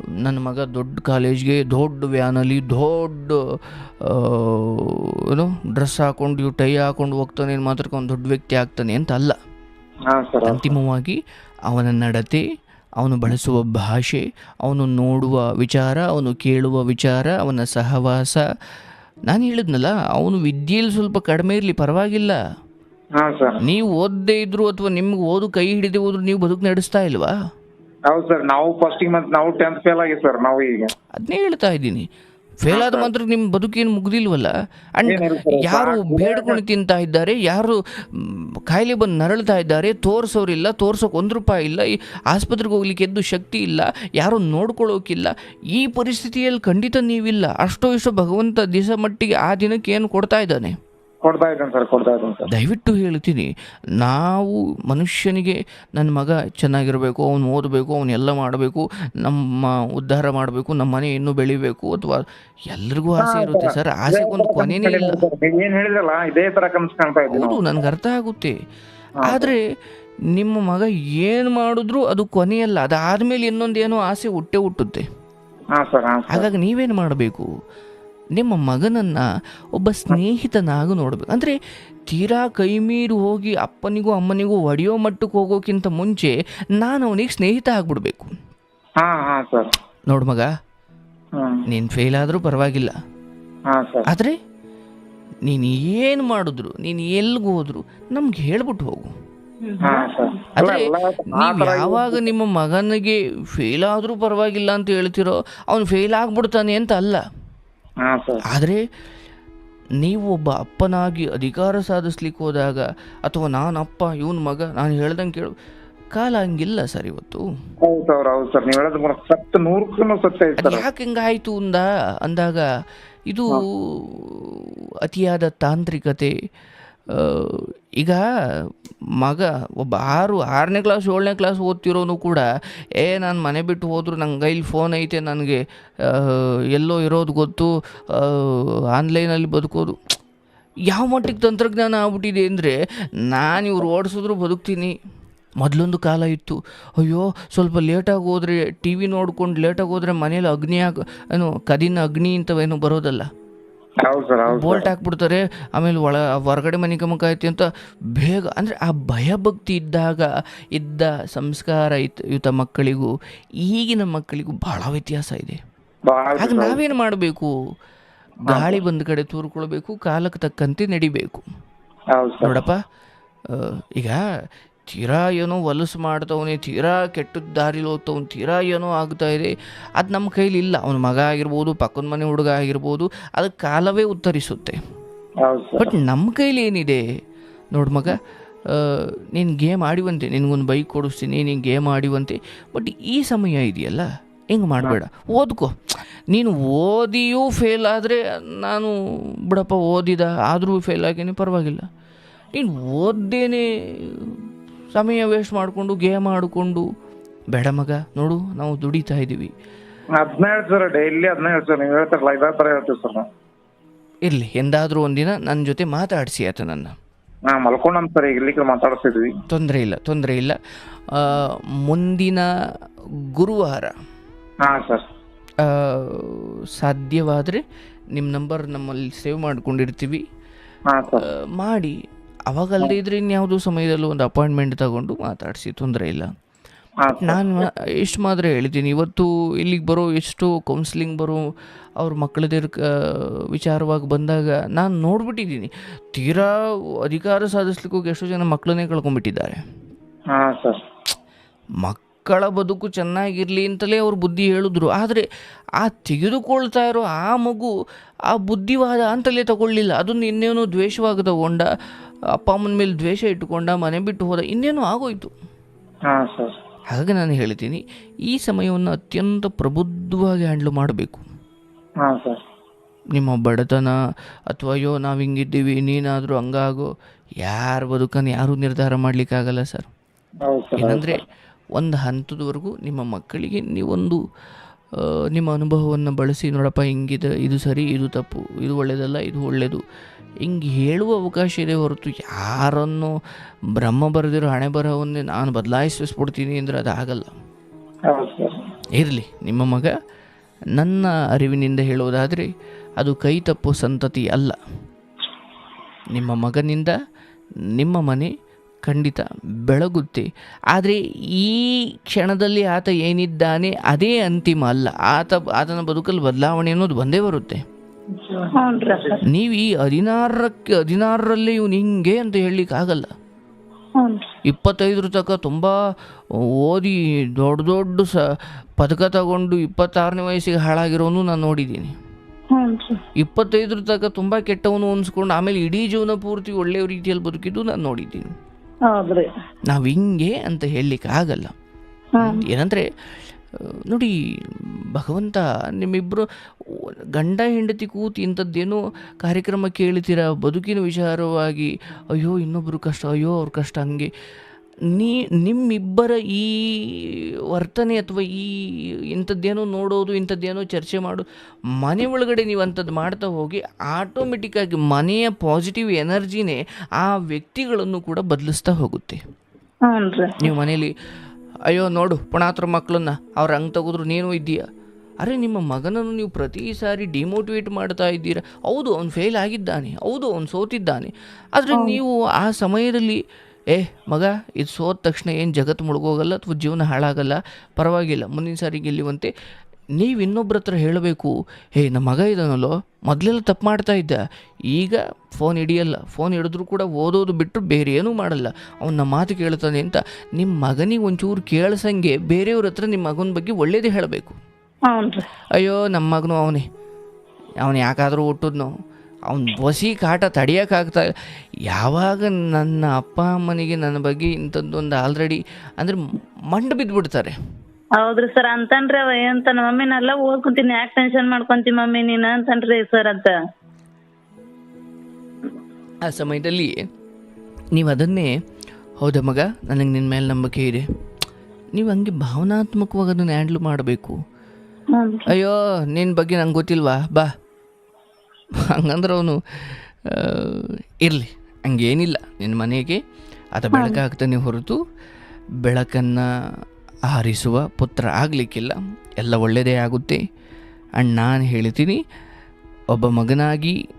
ನನ್ನ ಮಗ ದೊಡ್ಡ ಕಾಲೇಜ್ಗೆ ದೊಡ್ಡ ವ್ಯಾನಲ್ಲಿ ದೊಡ್ಡ ಏನು ಡ್ರೆಸ್ ಹಾಕೊಂಡು ಇವು ಟೈ ಹಾಕೊಂಡು ಹೋಗ್ತಾನೆ ಮಾತ್ರಕ್ಕೆ ಒಂದು ದೊಡ್ಡ ವ್ಯಕ್ತಿ ಆಗ್ತಾನೆ ಅಂತ ಅಲ್ಲ. ಅಂತಿಮವಾಗಿ ಅವನ ನಡತೆ ಅವನು ಬಳಸುವ ಭಾಷೆ ಅವನು ನೋಡುವ ವಿಚಾರ ಅವನು ಕೇಳುವ ವಿಚಾರ ಅವನ ಸಹವಾಸ. ನಾನು ಹೇಳಿದ್ನಲ್ಲ ಅವನು ವಿದ್ಯೆಯಲ್ಲಿ ಸ್ವಲ್ಪ ಕಡಿಮೆ ಇರಲಿ ಪರವಾಗಿಲ್ಲ. ಹಾ ಸರ್. ನೀವು ಓದದೇ ಇದ್ರು ಅಥವಾ ನಿಮ್ಗೆ ಓದು ಕೈ ಹಿಡಿದೇ ಹೋದ್ರು ನೀವು ಬದುಕು ನಡೆಸ್ತಾ ಇಲ್ವಾ? ಹೌದು ಸರ್ ನಾವು ಫಸ್ಟಿಗೆ ಮತ್ತೆ ನಾವು ಟೆಂತ್ ಫೇಲ್ ಆಗಿ ಸರ್ ನಾವು ಈಗ. ಅದನ್ನೇ ಹೇಳ್ತಾ ಇದ್ದೀನಿ. ಫೇಲ್ ಆದ ಮಾತ್ರ ನಿಮ್ಮ ಬದುಕೇನು ಮುಗ್ದಿಲ್ವಲ್ಲ? ಅಂಡ್. ಯಾರು ಬೇಡ್ಕೊಂಡು ತಿಂತಾ ಇದ್ದಾರೆ ಯಾರು ಕಾಯಿಲೆ ಬಂದು ನರಳ್ತಾ ಇದ್ದಾರೆ ತೋರ್ಸೋರಿಲ್ಲ ತೋರ್ಸೋಕೆ ಒಂದು ರೂಪಾಯಿ ಇಲ್ಲ ಈ ಆಸ್ಪತ್ರೆಗೆ ಹೋಗ್ಲಿಕ್ಕೆ ಎದ್ದು ಶಕ್ತಿ ಇಲ್ಲ ಯಾರು ನೋಡ್ಕೊಳ್ಳೋಕಿಲ್ಲ. ಈ ಪರಿಸ್ಥಿತಿಯಲ್ಲಿ ಖಂಡಿತ ನೀವಿಲ್ಲ. ಅಷ್ಟೋ ಇಷ್ಟೋ ಭಗವಂತ ದಿವಸ ಮಟ್ಟಿಗೆ ಆ ದಿನಕ್ಕೆ ಏನು ಕೊಡ್ತಾ ಇದ್ದಾನೆ? ಕೊಡ್ತಾ ಇದ್ದೇನೆ ಸರ್ ಕೊಡ್ತಾ ಇದ್ದೇನೆ ಸರ್. ದಯವಿಟ್ಟು ಹೇಳ್ತೀನಿ ನಾವು ಮನುಷ್ಯನಿಗೆ ನನ್ನ ಮಗ ಚೆನ್ನಾಗಿರಬೇಕು ಅವನು ಓದಬೇಕು ಅವನು ಎಲ್ಲ ಮಾಡಬೇಕು ನಮ್ಮ ಉದ್ಧಾರ ಮಾಡಬೇಕು ನಮ್ಮ ಮನೆ ಇನ್ನೂ ಬೆಳಿಬೇಕು ಅಥವಾ ಎಲ್ರಿಗೂ ಆಸೆ ಇರುತ್ತೆ ಸರ್. ಆಸೆಗೊಂದು ಕೊನೆನೇ ಇಲ್ಲ. ಏನ್ ಹೇಳಿದ್ರಲ್ಲ ಇದೇ ತರ ಕನಸು ಕಾಣ್ತಾ ಇದ್ದೀನಿ ಹೌದು ನನ್ಗೆ ಅರ್ಥ ಆಗುತ್ತೆ. ಆದರೆ ನಿಮ್ಮ ಮಗ ಏನು ಮಾಡಿದ್ರು ಅದು ಕೊನೆಯಲ್ಲ ಅದಾದ್ಮೇಲೆ ಇನ್ನೊಂದೇನೋ ಆಸೆ ಹುಟ್ಟೆ ಹುಟ್ಟುತ್ತೆ. ಹಾಗಾಗಿ ನೀವೇನು ಮಾಡಬೇಕು? ನಿಮ್ಮ ಮಗನನ್ನು ಒಬ್ಬ ಸ್ನೇಹಿತನಾಗಿ ನೋಡಬೇಕು. ಅಂದರೆ ತೀರಾ ಕೈ ಮೀರಿ ಹೋಗಿ ಅಪ್ಪನಿಗೂ ಅಮ್ಮನಿಗೂ ಒಡೆಯೋ ಮಟ್ಟಕ್ಕೆ ಹೋಗೋಕ್ಕಿಂತ ಮುಂಚೆ ನಾನು ಅವನಿಗೆ ಸ್ನೇಹಿತ ಆಗ್ಬಿಡ್ಬೇಕು. ನೋಡ್ ಮಗ ನೀನ್ ಫೇಲ್ ಆದರೂ ಪರವಾಗಿಲ್ಲ. ಆದ್ರೆ ನೀನು ಏನು ಮಾಡಿದ್ರು ನೀನು ಎಲ್ಲಿಗೆ ಹೋದ್ರು ನಮ್ಗೆ ಹೇಳ್ಬಿಟ್ಟು ಹೋಗು. ಅಂದ್ರೆ ನೀವು ಯಾವಾಗ ನಿಮ್ಮ ಮಗನಿಗೆ ಫೇಲ್ ಆದರೂ ಪರವಾಗಿಲ್ಲ ಅಂತ ಹೇಳ್ತಿರೋ ಅವನು ಫೇಲ್ ಆಗ್ಬಿಡ್ತಾನೆ ಅಂತ ಅಲ್ಲ. ಆದರೆ ನೀವು ಒಬ್ಬ ಅಪ್ಪನಾಗಿ ಅಧಿಕಾರ ಸಾಧಿಸ್ಲಿಕ್ಕೆ ಹೋದಾಗ ಅಥವಾ ನಾನು ಅಪ್ಪ ಇವನ ಮಗ ನಾನು ಹೇಳ್ದಂಗೆ ಕೇಳು ಕಾಲ ಹಂಗಿಲ್ಲ ಸರ್ ಇವತ್ತು. ಯಾಕೆ ಹಿಂಗಾಯ್ತು ಅಂದ ಅಂದಾಗ ಇದು ಅತಿಯಾದ ತಾಂತ್ರಿಕತೆ ಈಗ ಮಗ ಒಬ್ಬ ಆರು, ಆರನೇ ಕ್ಲಾಸ್ ಏಳನೇ ಕ್ಲಾಸ್ ಓದ್ತಿರೋನು ಕೂಡ, ಏ, ನಾನು ಮನೆ ಬಿಟ್ಟು ಹೋದರೂ ನಂಗೆ ಇಲ್ಲಿ ಫೋನ್ ಐತೆ, ನನಗೆ ಎಲ್ಲೋ ಇರೋದು ಗೊತ್ತು ಆನ್ಲೈನಲ್ಲಿ ಬದುಕೋದು. ಯಾವ ಮಟ್ಟಿಗೆ ತಂತ್ರಜ್ಞಾನ ಆಗ್ಬಿಟ್ಟಿದೆ ಅಂದರೆ, ನಾನು ಇವ್ರು ಓಡಿಸಿದ್ರು ಬದುಕ್ತೀನಿ. ಮೊದಲೊಂದು ಕಾಲ ಇತ್ತು, ಅಯ್ಯೋ, ಸ್ವಲ್ಪ ಲೇಟಾಗಿ ಹೋದರೆ ಟಿ ವಿ ನೋಡ್ಕೊಂಡು ಲೇಟಾಗಿ ಹೋದರೆ ಮನೇಲಿ ಅಗ್ನಿ ಏನು, ಕದಿನ ಅಗ್ನಿ ಇಂಥವೇನು ಬರೋದಲ್ಲ. ಹೌದು ಸರ್ ಹೌದು ಬೋಲ್ಟ್ ಹಾಕ್ಬಿಡ್ತಾರೆ ಆಮೇಲೆ ಒಳ ಹೊರಗಡೆ ಮನೆ ಕಮಕ ಐತಿ ಅಂತ ಬೇಗ ಅಂದರೆ ಆ ಭಯಭಕ್ತಿ ಇದ್ದಾಗ ಇದ್ದ ಸಂಸ್ಕಾರ ಇತ್ ಯುತ ಮಕ್ಕಳಿಗೂ ಈಗಿನ ಮಕ್ಕಳಿಗೂ ಬಹಳ ವ್ಯತ್ಯಾಸ ಇದೆ. ಹಾಗೆ ನಾವೇನು ಮಾಡಬೇಕು? ಗಾಳಿ ಬಂದ ಕಡೆ ತೂರ್ಕೊಳ್ಬೇಕು ಕಾಲಕ್ಕೆ ತಕ್ಕಂತೆ ನಡಿಬೇಕು. ನೋಡಪ್ಪ ಈಗ ತೀರಾ ಏನೋ ಹೊಲಸು ಮಾಡ್ತವನೇ ತೀರಾ ಕೆಟ್ಟದ ದಾರಿಲಿ ಹೋಗ್ತವ್ನು ತೀರಾ ಏನೋ ಆಗ್ತಾ ಇದೆ. ಅದು ನಮ್ಮ ಕೈಲಿ ಇಲ್ಲ. ಅವನ ಮಗ ಆಗಿರ್ಬೋದು ಪಕ್ಕದ ಮನೆ ಹುಡುಗ ಆಗಿರ್ಬೋದು ಅದು ಕಾಲವೇ ಉತ್ತರಿಸುತ್ತೆ. ಬಟ್ ನಮ್ಮ ಕೈಲಿ ಏನಿದೆ? ನೋಡು ಮಗ ನೀನು ಗೇಮ್ ಆಡಿವಂತೆ ನಿನಗೊಂದು ಬೈಕ್ ಕೊಡಿಸ್ತೀನಿ ನೀನು ಗೇಮ್ ಆಡಿವಂತೆ ಬಟ್ ಈ ಸಮಯ ಇದೆಯಲ್ಲ ಹೆಂಗೆ ಮಾಡಬೇಡ? ಓದ್ಕೋ. ನೀನು ಓದಿಯೂ ಫೇಲ್ ಆದರೆ ನಾನು ಬಿಡಪ್ಪ ಓದಿದ ಆದರೂ ಫೇಲ್ ಆಗೇನೆ ಪರವಾಗಿಲ್ಲ. ನೀನು ಓದ್ದೇನೆ ಸಮಯ ವೇಸ್ಟ್ ಮಾಡಿಕೊಂಡು ಗೇಮ್ ಆಡಿಕೊಂಡು. ಬೇಡ ಮಗ ನೋಡು ನಾವು ದುಡಿತಾ ಇದ್ದೀವಿ. ಅದನ್ನ ಎಂದಾದ್ರೂ ಸರ್ ಡೈಲಿ ಸರ್ ನೀವು ಹೇಳ್ತಾರಲ್ಲ ಇದೇ ತರ ಹೇಳ್ತೀವಿ ಸರ್ ನಾವು. ಇರಲಿ ಎಂದಾದರೂ ಒಂದಿನ ನನ್ನ ಜೊತೆ ಮಾತಾಡಿಸಿ ಆತನನ್ನು ನನ್ನ. ಸರ್ ಈಗ ಮಾತಾಡ್ತಿದ್ವಿ ತೊಂದರೆ ಇಲ್ಲ ತೊಂದರೆ ಇಲ್ಲ. ಆ, ಮುಂದಿನ ಗುರುವಾರ. ಹಾ ಸರ್. ಸಾಧ್ಯವಾದರೆ ನಿಮ್ಮ ನಂಬರ್ ನಮ್ಮಲ್ಲಿ ಸೇವ್ ಮಾಡ್ಕೊಂಡಿರ್ತೀವಿ. ಮಾಡಿ. ಅವಾಗಲ್ಲದೆ ಇದ್ರೆ ಇನ್ಯಾವುದೋ ಸಮಯದಲ್ಲಿ ಒಂದು ಅಪಾಯಿಂಟ್ಮೆಂಟ್ ತಗೊಂಡು ಮಾತಾಡಿಸಿ ತೊಂದರೆ ಇಲ್ಲ. ನಾನು ಎಷ್ಟು ಮಾತ್ರ ಹೇಳ್ತೀನಿ ಇವತ್ತು ಇಲ್ಲಿಗೆ ಬರೋ ಎಷ್ಟು ಕೌನ್ಸಿಲಿಂಗ್ ಬರೋ ಅವ್ರ ಮಕ್ಕಳದೇ ವಿಚಾರವಾಗಿ ಬಂದಾಗ ನಾನು ನೋಡ್ಬಿಟ್ಟಿದ್ದೀನಿ. ತೀರಾ ಅಧಿಕಾರ ಸಾಧಿಸ್ಲಿಕ್ಕೆ ಹೋಗಿ ಎಷ್ಟೋ ಜನ ಮಕ್ಕಳನ್ನೇ ಕಳ್ಕೊಂಡ್ಬಿಟ್ಟಿದ್ದಾರೆ ಮಕ್ಕಳ ಬದುಕು ಚೆನ್ನಾಗಿರಲಿ ಅಂತಲೇ ಅವ್ರ ಬುದ್ಧಿ ಹೇಳಿದ್ರು. ಆದರೆ ಆ ತೆಗೆದುಕೊಳ್ತಾ ಇರೋ ಆ ಮಗು ಆ ಬುದ್ಧಿವಾದ ಅಂತಲೇ ತಗೊಳ್ಳಿಲ್ಲ. ಅದನ್ನು ಇನ್ನೇನೋ ದ್ವೇಷವಾಗಿ ತಗೊಂಡ ಅಪ್ಪ ಅಮ್ಮನ ಮೇಲೆ ದ್ವೇಷ ಇಟ್ಟುಕೊಂಡ ಮನೆ ಬಿಟ್ಟು ಹೋದ ಇನ್ನೇನು ಆಗೋಯ್ತು. ಹಾ ಸರ್. ಹಾಗೆ ನಾನು ಹೇಳ್ತೀನಿ ಈ ಸಮಯವನ್ನು ಅತ್ಯಂತ ಪ್ರಬುದ್ಧವಾಗಿ ಹ್ಯಾಂಡ್ಲ್ ಮಾಡಬೇಕು. ನಿಮ್ಮ ಬಡತನ ಅಥವಾ ಅಯ್ಯೋ ನಾವು ಹಿಂಗಿದ್ದೀವಿ ನೀನಾದರೂ ಹಂಗಾಗೋ ಯಾರ ಬದುಕನ್ನು ಯಾರೂ ನಿರ್ಧಾರ ಮಾಡಲಿಕ್ಕಾಗಲ್ಲ ಸರ್. ಏನಂದರೆ ಒಂದು ಹಂತದವರೆಗೂ ನಿಮ್ಮ ಮಕ್ಕಳಿಗೆ ನೀವೊಂದು ನಿಮ್ಮ ಅನುಭವವನ್ನು ಬಳಸಿ ನೋಡಪ್ಪ ಹಿಂಗಿದೆ ಇದು ಸರಿ ಇದು ತಪ್ಪು ಇದು ಒಳ್ಳೆಯದಲ್ಲ ಇದು ಒಳ್ಳೆಯದು ಹಿಂಗೆ ಹೇಳುವ ಅವಕಾಶ ಇದೆ ಹೊರತು ಯಾರನ್ನು ಬ್ರಹ್ಮ ಬರೆದಿರೋ ಹಣೆ ಬರಹವನ್ನೇ ನಾನು ಬದಲಾಯಿಸ್ಬಿಡ್ತೀನಿ ಅಂದರೆ ಅದು ಆಗಲ್ಲ ಇರಲಿ ನಿಮ್ಮ ಮಗ ನನ್ನ ಅರಿವಿನಿಂದ ಹೇಳುವುದಾದರೆ ಅದು ಕೈ ತಪ್ಪು ಸಂತತಿ ಅಲ್ಲ. ನಿಮ್ಮ ಮಗನಿಂದ ನಿಮ್ಮ ಮನೆ ಖಂಡಿತ ಬೆಳಗುತ್ತೆ. ಆದರೆ ಈ ಕ್ಷಣದಲ್ಲಿ ಆತ ಏನಿದ್ದಾನೆ ಅದೇ ಅಂತಿಮ ಅಲ್ಲ. ಆತ, ಆತನ ಬದುಕಲ್ಲಿ ಬದಲಾವಣೆ ಅನ್ನೋದು ಬಂದೇ ಬರುತ್ತೆ. ನೀವು ಈ ಹದಿನಾರಕ್ಕೆ, ಹದಿನಾರರಲ್ಲಿ ಇವನು ಹಿಂಗೆ ಅಂತ ಹೇಳಲಿಕ್ಕೆ ಆಗಲ್ಲ. ಇಪ್ಪತ್ತೈದರ ತನಕ ತುಂಬ ಓದಿ ದೊಡ್ಡ ದೊಡ್ಡ ಸ, ಪದಕ ತಗೊಂಡು ಇಪ್ಪತ್ತಾರನೇ ವಯಸ್ಸಿಗೆ ಹಾಳಾಗಿರೋನು ನಾನು ನೋಡಿದ್ದೀನಿ. ಇಪ್ಪತ್ತೈದರ ತನಕ ತುಂಬ ಕೆಟ್ಟವನು ಅನ್ಸ್ಕೊಂಡು ಆಮೇಲೆ ಇಡೀ ಜೀವನ ಪೂರ್ತಿ ಒಳ್ಳೆಯ ರೀತಿಯಲ್ಲಿ ಬದುಕಿದ್ದು ನಾನು ನೋಡಿದ್ದೀನಿ. ನಾವು ಹಿಂಗೆ ಅಂತ ಹೇಳಲಿಕ್ಕೆ ಆಗಲ್ಲ. ಏನಂದ್ರೆ ನೋಡಿ ಭಗವಂತ ನಿಮ್ಮಿಬ್ಬರು ಗಂಡ ಹೆಂಡತಿ ಕೂತು ಇಂಥದ್ದೇನೋ ಕಾರ್ಯಕ್ರಮ ಕೇಳ್ತೀರಾ ಬದುಕಿನ ವಿಚಾರವಾಗಿ ಅಯ್ಯೋ ಇನ್ನೊಬ್ಬರು ಕಷ್ಟ ಅಯ್ಯೋ ಅವ್ರ ಕಷ್ಟ ಹಂಗೆ. ನೀ ನಿಮ್ಮಿಬ್ಬರ ಈ ವರ್ತನೆ ಅಥವಾ ಈ ಇಂಥದ್ದೇನೋ ನೋಡೋದು ಇಂಥದ್ದೇನೋ ಚರ್ಚೆ ಮಾಡು ಮನೆ ಒಳಗಡೆ ನೀವು ಅಂಥದ್ದು ಮಾಡ್ತಾ ಹೋಗಿ ಆಟೋಮೆಟಿಕ್ಕಾಗಿ ಮನೆಯ ಪಾಸಿಟಿವ್ ಎನರ್ಜಿನೇ ಆ ವ್ಯಕ್ತಿಗಳನ್ನು ಕೂಡ ಬದಲಿಸ್ತಾ ಹೋಗುತ್ತೆ. ನೀವು ಮನೇಲಿ ಅಯ್ಯೋ ನೋಡು ಪುಣಾತ್ರ ಮಕ್ಕಳನ್ನ ಅವ್ರ ಹಂಗೆ ತಗೋದ್ರು ನೀನು ಇದೀಯ ಅರೆ ನಿಮ್ಮ ಮಗನನ್ನು ನೀವು ಪ್ರತಿ ಸಾರಿ ಡಿಮೋಟಿವೇಟ್ ಮಾಡ್ತಾ ಇದ್ದೀರಾ? ಹೌದು ಅವ್ನು ಫೇಲ್ ಆಗಿದ್ದಾನೆ ಹೌದು ಅವ್ನು ಸೋತಿದ್ದಾನೆ. ಆದರೆ ನೀವು ಆ ಸಮಯದಲ್ಲಿ ಏ ಮಗ ಇದು ಸೋದ ತಕ್ಷಣ ಏನು ಜಗತ್ತು ಮುಳುಗೋಗಲ್ಲ ಅಥವಾ ಜೀವನ ಹಾಳಾಗಲ್ಲ? ಪರವಾಗಿಲ್ಲ ಮುಂದಿನ ಸಾರಿ ಗೆಲ್ಲುವಂತೆ ನೀವು ಇನ್ನೊಬ್ರ ಹತ್ರ ಹೇಳಬೇಕು. ಹೇ ನಮ್ಮ ಮಗ ಇದನಲ್ಲೋ ಮೊದಲೆಲ್ಲ ತಪ್ಪು ಮಾಡ್ತಾ ಇದ್ದ. ಈಗ ಫೋನ್ ಹಿಡಿಯಲ್ಲ ಫೋನ್ ಹಿಡಿದ್ರೂ ಕೂಡ ಓದೋದು ಬಿಟ್ಟರು ಬೇರೆ ಏನೂ ಮಾಡಲ್ಲ. ಅವನ ಮಾತು ಕೇಳ್ತಾನೆ ಅಂತ ನಿಮ್ಮ ಮಗನಿಗೆ ಒಂಚೂರು ಕೇಳಿಸಂಗೆ ಬೇರೆಯವ್ರ ಹತ್ರ ನಿಮ್ಮ ಮಗನ ಬಗ್ಗೆ ಒಳ್ಳೇದೇ ಹೇಳಬೇಕು. ಅಯ್ಯೋ ನಮ್ಮ ಮಗನು ಅವನೇ. ಅವನು ಯಾಕಾದರೂ ಹುಟ್ಟಿದ್ನೋ. ಅವ್ನು ಬಸಿ ಕಾಟ ತಡಿಯೋಕ್ಕಾಗ್ತಾ ಯಾವಾಗ ನನ್ನ ಅಪ್ಪ ಅಮ್ಮನಿಗೆ ನನ್ನ ಬಗ್ಗೆ ಇಂಥದ್ದೊಂದು ಆಲ್ರೆಡಿ ಅಂದರೆ ಮಂಡು ಬಿದ್ದುಬಿಡ್ತಾರೆ ಹೌದ್ರಿ ಸರ್ ಅಂತನ್ರಿ ಅವ ಏನಂತ ಮಮ್ಮಿ ಮಮ್ಮಿನೆಲ್ಲ ಓದ್ಕೊಂತೀನಿ ಯಾಕೆ ಟೆನ್ಷನ್ ಮಾಡ್ಕೊಂತೀನಿ ಮಮ್ಮಿ ನೀನ ಅಂತನ್ರಿ ಸರ್ ಅಂತ. ಆ ಸಮಯದಲ್ಲಿ ನೀವು ಅದನ್ನೇ ಹೌದಾ ಮಗ? ನನಗೆ ನಿನ್ನ ಮೇಲೆ ನಂಬಿಕೆ ಇದೆ. ನೀವು ಹಂಗೆ ಭಾವನಾತ್ಮಕವಾಗಿ ಅದನ್ನು ಹ್ಯಾಂಡ್ಲ್ ಮಾಡಬೇಕು. ಅಯ್ಯೋ ನಿನ್ನ ಬಗ್ಗೆ ನಂಗೆ ಗೊತ್ತಿಲ್ವಾ? ಬಾ. [LAUGHS] ಹಂಗಂದ್ರೆ ಅವನು ಇರಲಿ ಹಂಗೇನಿಲ್ಲ. ನಿನ್ನ ಮನೆಗೆ ಆತ ಬೆಳಕಾಗ್ತಾನೆ ಹೊರತು ಬೆಳಕನ್ನು ಆರಿಸುವ ಪುತ್ರ ಆಗಲಿಕ್ಕಿಲ್ಲ. ಎಲ್ಲ ಒಳ್ಳೆಯದೇ ಆಗುತ್ತೆ. ಆ್ಯಂಡ್ ನಾನು ಹೇಳ್ತೀನಿ ಒಬ್ಬ ಮಗನಾಗಿ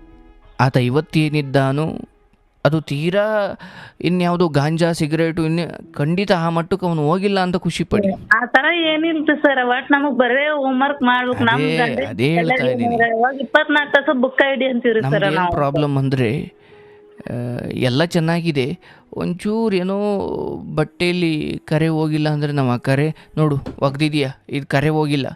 ಆತ ಇವತ್ತೇನಿದ್ದಾನೋ ಅದು ತೀರಾ ಇನ್ಯಾವುದೋ ಗಾಂಜಾ ಸಿಗರೇಟು ಇನ್ನು ಖಂಡಿತ ಆ ಮಟ್ಟಕ್ಕೆ ಅವನು ಹೋಗಿಲ್ಲ ಅಂತ ಖುಷಿ ಪಡಿ. ಆ ತರ ಏನಿಲ್ರಿ ಸರ್ ಒಟ್ ನಮಗ್ ಬರೇ ಹೋಮ್ವರ್ಕ್ ಮಾಡ್ಬೇಕು. ನಮ್ ಅದೇ- ಗಂಡ ಅದೇ ಹೇಳ್ತಾ. ಯಾವಾಗ ಇಪ್ಪತ್ನಾಲ್ಕು ತಾಸು ಬುಕ್ ಐಡಿ ಅಂತೀವ್ರಿ ಸರ್ ನಮ್ಗೇನು ನಾವು. ಪ್ರಾಬ್ಲಮ್ ಅಂದರೆ ಎಲ್ಲ ಚೆನ್ನಾಗಿದೆ. ಒಂಚೂರು ಏನೋ ಬಟ್ಟೆಯಲ್ಲಿ ಕರೆ ಹೋಗಿಲ್ಲ ಅಂದ್ರೆ ನಾವು ಆ ಕರೆ ನೋಡು ಒಗ್ದಿದ್ಯಾ? ಇದು ಕರೆ ಹೋಗಿಲ್ಲ.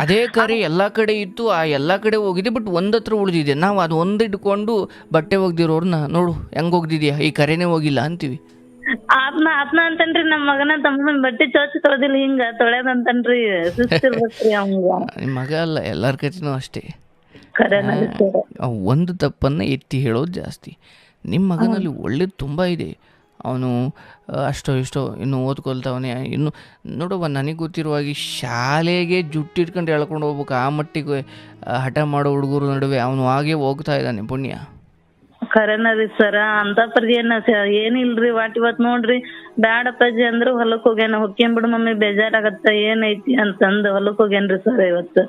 ಅದೇ ಕರೆ ಎಲ್ಲ ಕಡೆ ಇತ್ತು ಆ ಎಲ್ಲ ಕಡೆ ಹೋಗಿದೆ ಬಟ್ ಒಂದತ್ರ ಉಳಿದಿದೆ. ನಾವು ಅದು ಒಂದ್ ಇಟ್ಕೊಂಡು ಬಟ್ಟೆ ಒಗ್ದಿರೋರ್ನ ನೋಡು ಹೆಂಗ್ ಹೋಗ್ದಿದ್ಯಾ ಈ ಕರೆನೇ ಹೋಗಿಲ್ಲ ಅಂತೀವಿ. ಆತ್ನ ಆತ್ನ ಅಂತನ್ರಿ ನಮ್ ಮಗನ ತಮ್ಮ ಬಟ್ಟೆ ಚೋಚಿ ತೊಳೆದಿಲ್ಲ ಹಿಂಗ ತೊಳೆದಂತನ್ರಿ ಸುಸ್ತಿರ್ಬೇಕ್ರಿ ಅವಂಗ ಮಗ ಅಲ್ಲ ಎಲ್ಲರ ಕತೆನೂ ಅಷ್ಟೇ. ಒಂದು ತಪ್ಪನ್ನ ಎತ್ತಿ ಹೇಳೋದು ಜಾಸ್ತಿ. ನಿಮ್ಮ ಮಗನಲ್ಲಿ ಒಳ್ಳೇದು ತುಂಬಾ ಇದೆ. ಅವನು ಅಷ್ಟೋ ಇಷ್ಟೋ ಇನ್ನು ಓದ್ಕೊಳ್ತಾವನೆ. ಇನ್ನು ನೋಡುವ ನನಗೆ ಗೊತ್ತಿರುವ ಹಾಗೆ ಶಾಲೆಗೆ ಜುಟ್ಟಿಟ್ಕೊಂಡು ಎಳ್ಕೊಂಡು ಹೋಗ್ಬೇಕು. ಆ ಮಟ್ಟಿಗೆ ಹಠ ಮಾಡೋ ಹುಡುಗರ ನಡುವೆ ಅವನು ಹಾಗೆ ಹೋಗ್ತಾ ಇದ್ದಾನೆ ಪುಣ್ಯ. ಖರೇನರಿ ಸರ. ಅಂತ ಪರಿ ಏನ ಏನಿಲ್ರಿ ವಾಟ್ ಇವತ್ ನೋಡ್ರಿ. ಬ್ಯಾಡಪ್ಪಾಜಿ ಅಂದ್ರು ಹೊಲಕ್ ಹೋಗ್ಯಾನ. ಹೊಕ್ಕೇನ್ ಬಿಡು ಮಮ್ಮಿ ಬೇಜಾರಾಗತ್ತ. ಏನೈತಿ ಅಂತಂದ್ ಹೊಲಕ್ ಹೋಗ್ಯಾನ್ರಿ ಸರ್ ಇವತ್ತು.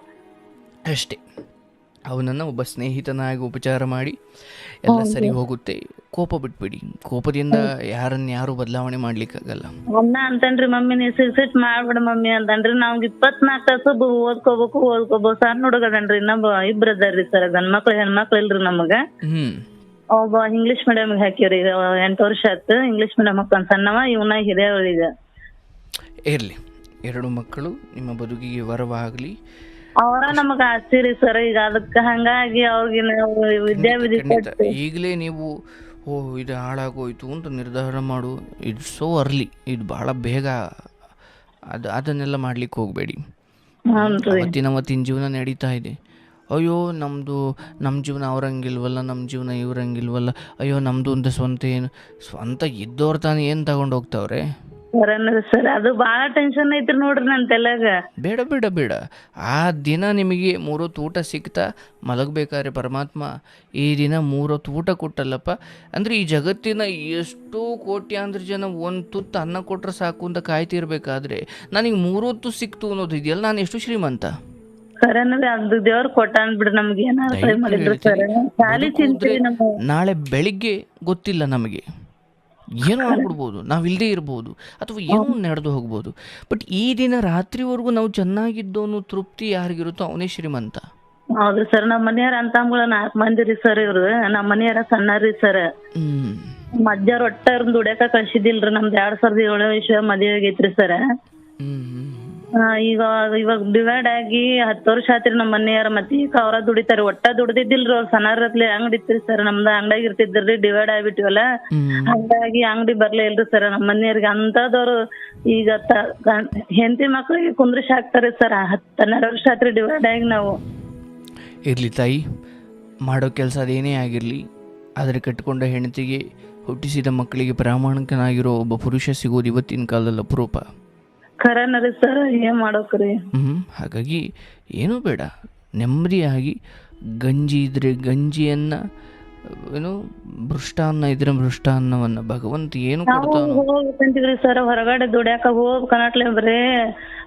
ಅಷ್ಟೇ. ಅವನನ್ನು ಒಬ್ಬ ಸ್ನೇಹಿತನಾಗಿ ಉಪಚಾರ ಮಾಡಿ ಎಲ್ಲ ಸರಿ ಹೋಗುತ್ತೆ. ಕೋಪ ಬಿಟ್ಬಿಡಿ. ಕೋಪದಿಂದ ಯಾರನ್ನ ಯಾರು ಬದಲಾವಣೆ ಮಾಡ್ಲಿಕ್ಕಾಗಲ್ಲ. ಅಮ್ಮ ಅಂತನ್ರಿ ಮಮ್ಮಿ ನೀ ಸಿಟ್ ಮಾಡ್ಬಿಡ ಮಮ್ಮಿ ಅಂತನ್ರಿ ನಾವ್ ಇಪ್ಪತ್ನಾಲ್ಕು ತಾಸು ಓದ್ಕೋಬೇಕು ಓದ್ಕೋಬೇಕು. ಸಣ್ಣ ಹುಡುಗದನ್ರಿ ಇನ್ನೊಬ್ಬ ಇಬ್ರು ಅದಾರ್ರಿ ಸರ್. ಗಂಡ್ಮಕ್ಳು ಹೆಣ್ಮಕ್ಳು ಇಲ್ರಿ ನಮಗ. ಒಬ್ಬ ಇಂಗ್ಲಿಷ್ ಮೀಡಿಯಂ ಹಾಕಿವ್ರಿ ಎಂಟು ವರ್ಷ ಆಯ್ತು. ಇಂಗ್ಲಿಷ್ ಮೀಡಿಯಂ ಮಕ್ಕಳ ಸಣ್ಣವ ಇವನ ಇರ್ಲಿ ಇರಲಿ. ಎರಡು ಮಕ್ಕಳು ನಿಮ್ಮ ಬದುಕಿಗೆ ವರವಾಗಲಿ. ಅವರ ನಮಗ ಸರ್. ಈಗ ಅದಕ್ಕ ಹಂಗಾಗಿ ಅವ್ರಿಗೆ ನಾವು ವಿದ್ಯಾವಿಧಿ ಖಂಡಿತ. ಈಗಲೇ ನೀವು ಓ ಇದು ಹಾಳಾಗೋಯ್ತು ಅಂತ ನಿರ್ಧಾರ ಮಾಡು. ಇದು ಸೋ ಅರ್ಲಿ ಇದು ಭಾಳ ಬೇಗ ಅದು ಅದನ್ನೆಲ್ಲ ಮಾಡ್ಲಿಕ್ಕೆ ಹೋಗಬೇಡಿ. ಹ್ಞೂನ್ರಿ ಅವತ್ತಿನ ಅವತ್ತಿನ ಜೀವನ ನಡೀತಾ ಇದೆ. ಅಯ್ಯೋ ನಮ್ಮದು ನಮ್ಮ ಜೀವನ ಅವ್ರಂಗಿಲ್ವಲ್ಲ ನಮ್ಮ ಜೀವನ ಇವ್ರಂಗಿಲ್ವಲ್ಲ. ಅಯ್ಯೋ ನಮ್ಮದು ಅಂತ ಸ್ವಂತ ಏನು ಸ್ವಂತ ಇದ್ದವ್ರು ತಾನೇ ಏನು ತಗೊಂಡು ಹೋಗ್ತಾವ್ರೆ? ಸರನ್ರಿ ಸರ್. ಅದು ಬಹಳ ಟೆನ್ಷನ್ ಐತ್ರಿ ನೋಡ್ರಿ ನನ್ ತಲೆಗ ಬೇಡ ಬೇಡ ಬೇಡ. ಆ ದಿನ ನಿಮಗೆ ಮೂರೊತ್ತು ಊಟ ಸಿಗ್ತಾ ಮಲಗಬೇಕಾದ್ರೆ ಪರಮಾತ್ಮ ಈ ದಿನ ಮೂರೊತ್ತು ಊಟ ಕೊಟ್ಟಲ್ಲಪ್ಪ. ಅಂದ್ರೆ ಈ ಜಗತ್ತಿನ ಎಷ್ಟೋ ಕೋಟ್ಯಾಂತರ ಜನ ಒಂದು ತುತ್ತು ಅನ್ನ ಕೊಟ್ಟರೆ ಸಾಕು ಅಂತ ಕಾಯ್ತಿರ್ಬೇಕಾದ್ರೆ ನನಗೆ ಮೂರೊತ್ತು ಸಿಕ್ತು ಅನ್ನೋದು ಇದೆಯಲ್ಲ ನಾನು ಎಷ್ಟು ಶ್ರೀಮಂತ? ಖರೇನರಿ ಅದು ದೇವ್ರ ಕೊಟ್ಟಾನ್ ಬಿಡ್ರಿ ನಮ್ಗೆ ಏನಾರ ಟ್ರೈ ಮಾಡಿದ್ರಿ ಸರ್. ಖಾಲಿ ಚಿಂತ್ರಿ ನಮ್ಮ ನಾಳೆ ಬೆಳಿಗ್ಗೆ ಗೊತ್ತಿಲ್ಲ ನಮಗೆ. ಏನೋ ಆಗ್ಬಿಡ್ಬೋದು. ನಾವು ಇಲ್ಲದೇ ಇರ್ಬೋದು. ಅಥವಾ ಏನೋ ನಡೆದು ಹೋಗ್ಬೋದು. ಬಟ್ ಈ ದಿನ ರಾತ್ರಿವರೆಗೂ ನಾವು ಚೆನ್ನಾಗಿದ್ದವನು ತೃಪ್ತಿ ಯಾರಿಗಿರುತ್ತೋ ಅವನೇ ಶ್ರೀಮಂತ. ಹೌದ್ರಿ ಸರ್. ನಮ್ಮ ಮನೆಯವ್ರ ಅಂತಮ್ಗಳ ನಾಲ್ಕ್ ಮಂದಿ ರೀ ಸರ್ ಇವ್ರು. ನಮ್ಮ ಮನೆಯವ್ರ ಸಣ್ಣರಿ ಸರ್. ಹ್ಮ್. ಮಜ್ಜಾರ್ ಒಟ್ಟ ಇವ್ರನ್ನ ದುಡ್ಯಾಕ ಕಳ್ಸಿದಿಲ್ರಿ ನಮ್ದು ಎರಡ್ ಸಾವಿರದ ಏಳು ವಿಷಯ ಮದ್ವೆ ಆಗೈತ್ರಿ ಸರ್. ಈಗ ಇವಾಗ ಡಿವೈಡ್ ಆಗಿ ಹತ್ತು ವರ್ಷ ಆತ್ರಿ ನಮ್ಮ ಮನೆಯವ್ರ ಮತ್ತೆ ಈಗ ಅವ್ರ ದುಡಿತಾರ. ಒಟ್ಟ ದುಡ್ದಿದ್ದಿಲ್ರಿ ಅವ್ರ ಸಣ್ಣರತ್ಲೆ ಅಂಗಡಿ ಇತ್ರಿ ಸರ್. ನಮ್ದ ಅಂಗಡಿಯಾಗ ಇರ್ತಿದ್ರಿ ಡಿವೈಡ್ ಆಗ್ಬಿಟ್ಟಿವಲ್ಲ. ಹಂಗಾಗಿ ಅಂಗಡಿ ಬರ್ಲೇ ಇಲ್ರಿ ಸರ್. ನಮ್ಮ ಮನೆಯವ್ರಿಗೆ ಅಂತದವ್ರು ಈಗ ಹೆಂಡತಿ ಮಕ್ಳಿಗೆ ಕುಂದ್ರಿಸಿ ಹಾಕ್ತಾರೆ ಸರ್. ಹತ್ತು ಹನ್ನೆರಡು ವರ್ಷ ಆತ್ರಿ ಡಿವೈಡ್ ಆಗಿ ನಾವು. ಇರ್ಲಿ ತಾಯಿ ಮಾಡೋ ಕೆಲಸ ಅದೇನೇ ಆಗಿರಲಿ ಆದರೆ ಕಟ್ಟಿಕೊಂಡ ಹೆಂಡತಿಗೆ ಹುಟ್ಟಿಸಿದ ಮಕ್ಕಳಿಗೆ ಪ್ರಾಮಾಣಿಕನಾಗಿರೋ ಒಬ್ಬ ಪುರುಷ ಸಿಗೋದು ಇವತ್ತಿನ ಕಾಲದಲ್ಲಿ ಅಪರೂಪ. ಖರೇನ ಸರ್ ಏನ್ ಮಾಡೋಕ್ರಿ? ಹ್ಞೂ ಹಾಗಾಗಿ ಏನೂ ಬೇಡ. ನೆಮ್ಮದಿಯಾಗಿ ಗಂಜಿ ಇದ್ರೆ ಗಂಜಿಯನ್ನು ಏನು ಭೃಷ್ಟಾನ್ನ ಇದ್ರೆ ಭೃಷ್ಟಾನ್ನವನ್ನ ಭಗವಂತ ಏನು ಕೊಡ್ತಾನೋ. ಹೋಗ್ಬೇಕಂತೀವ್ರಿ ಸರ್ ಹೊರಗಡೆ ದುಡ್ಯಾಕ ಹೋಗ್ಬೇಕನ್ನಟ್ಲೆ ಬರೇ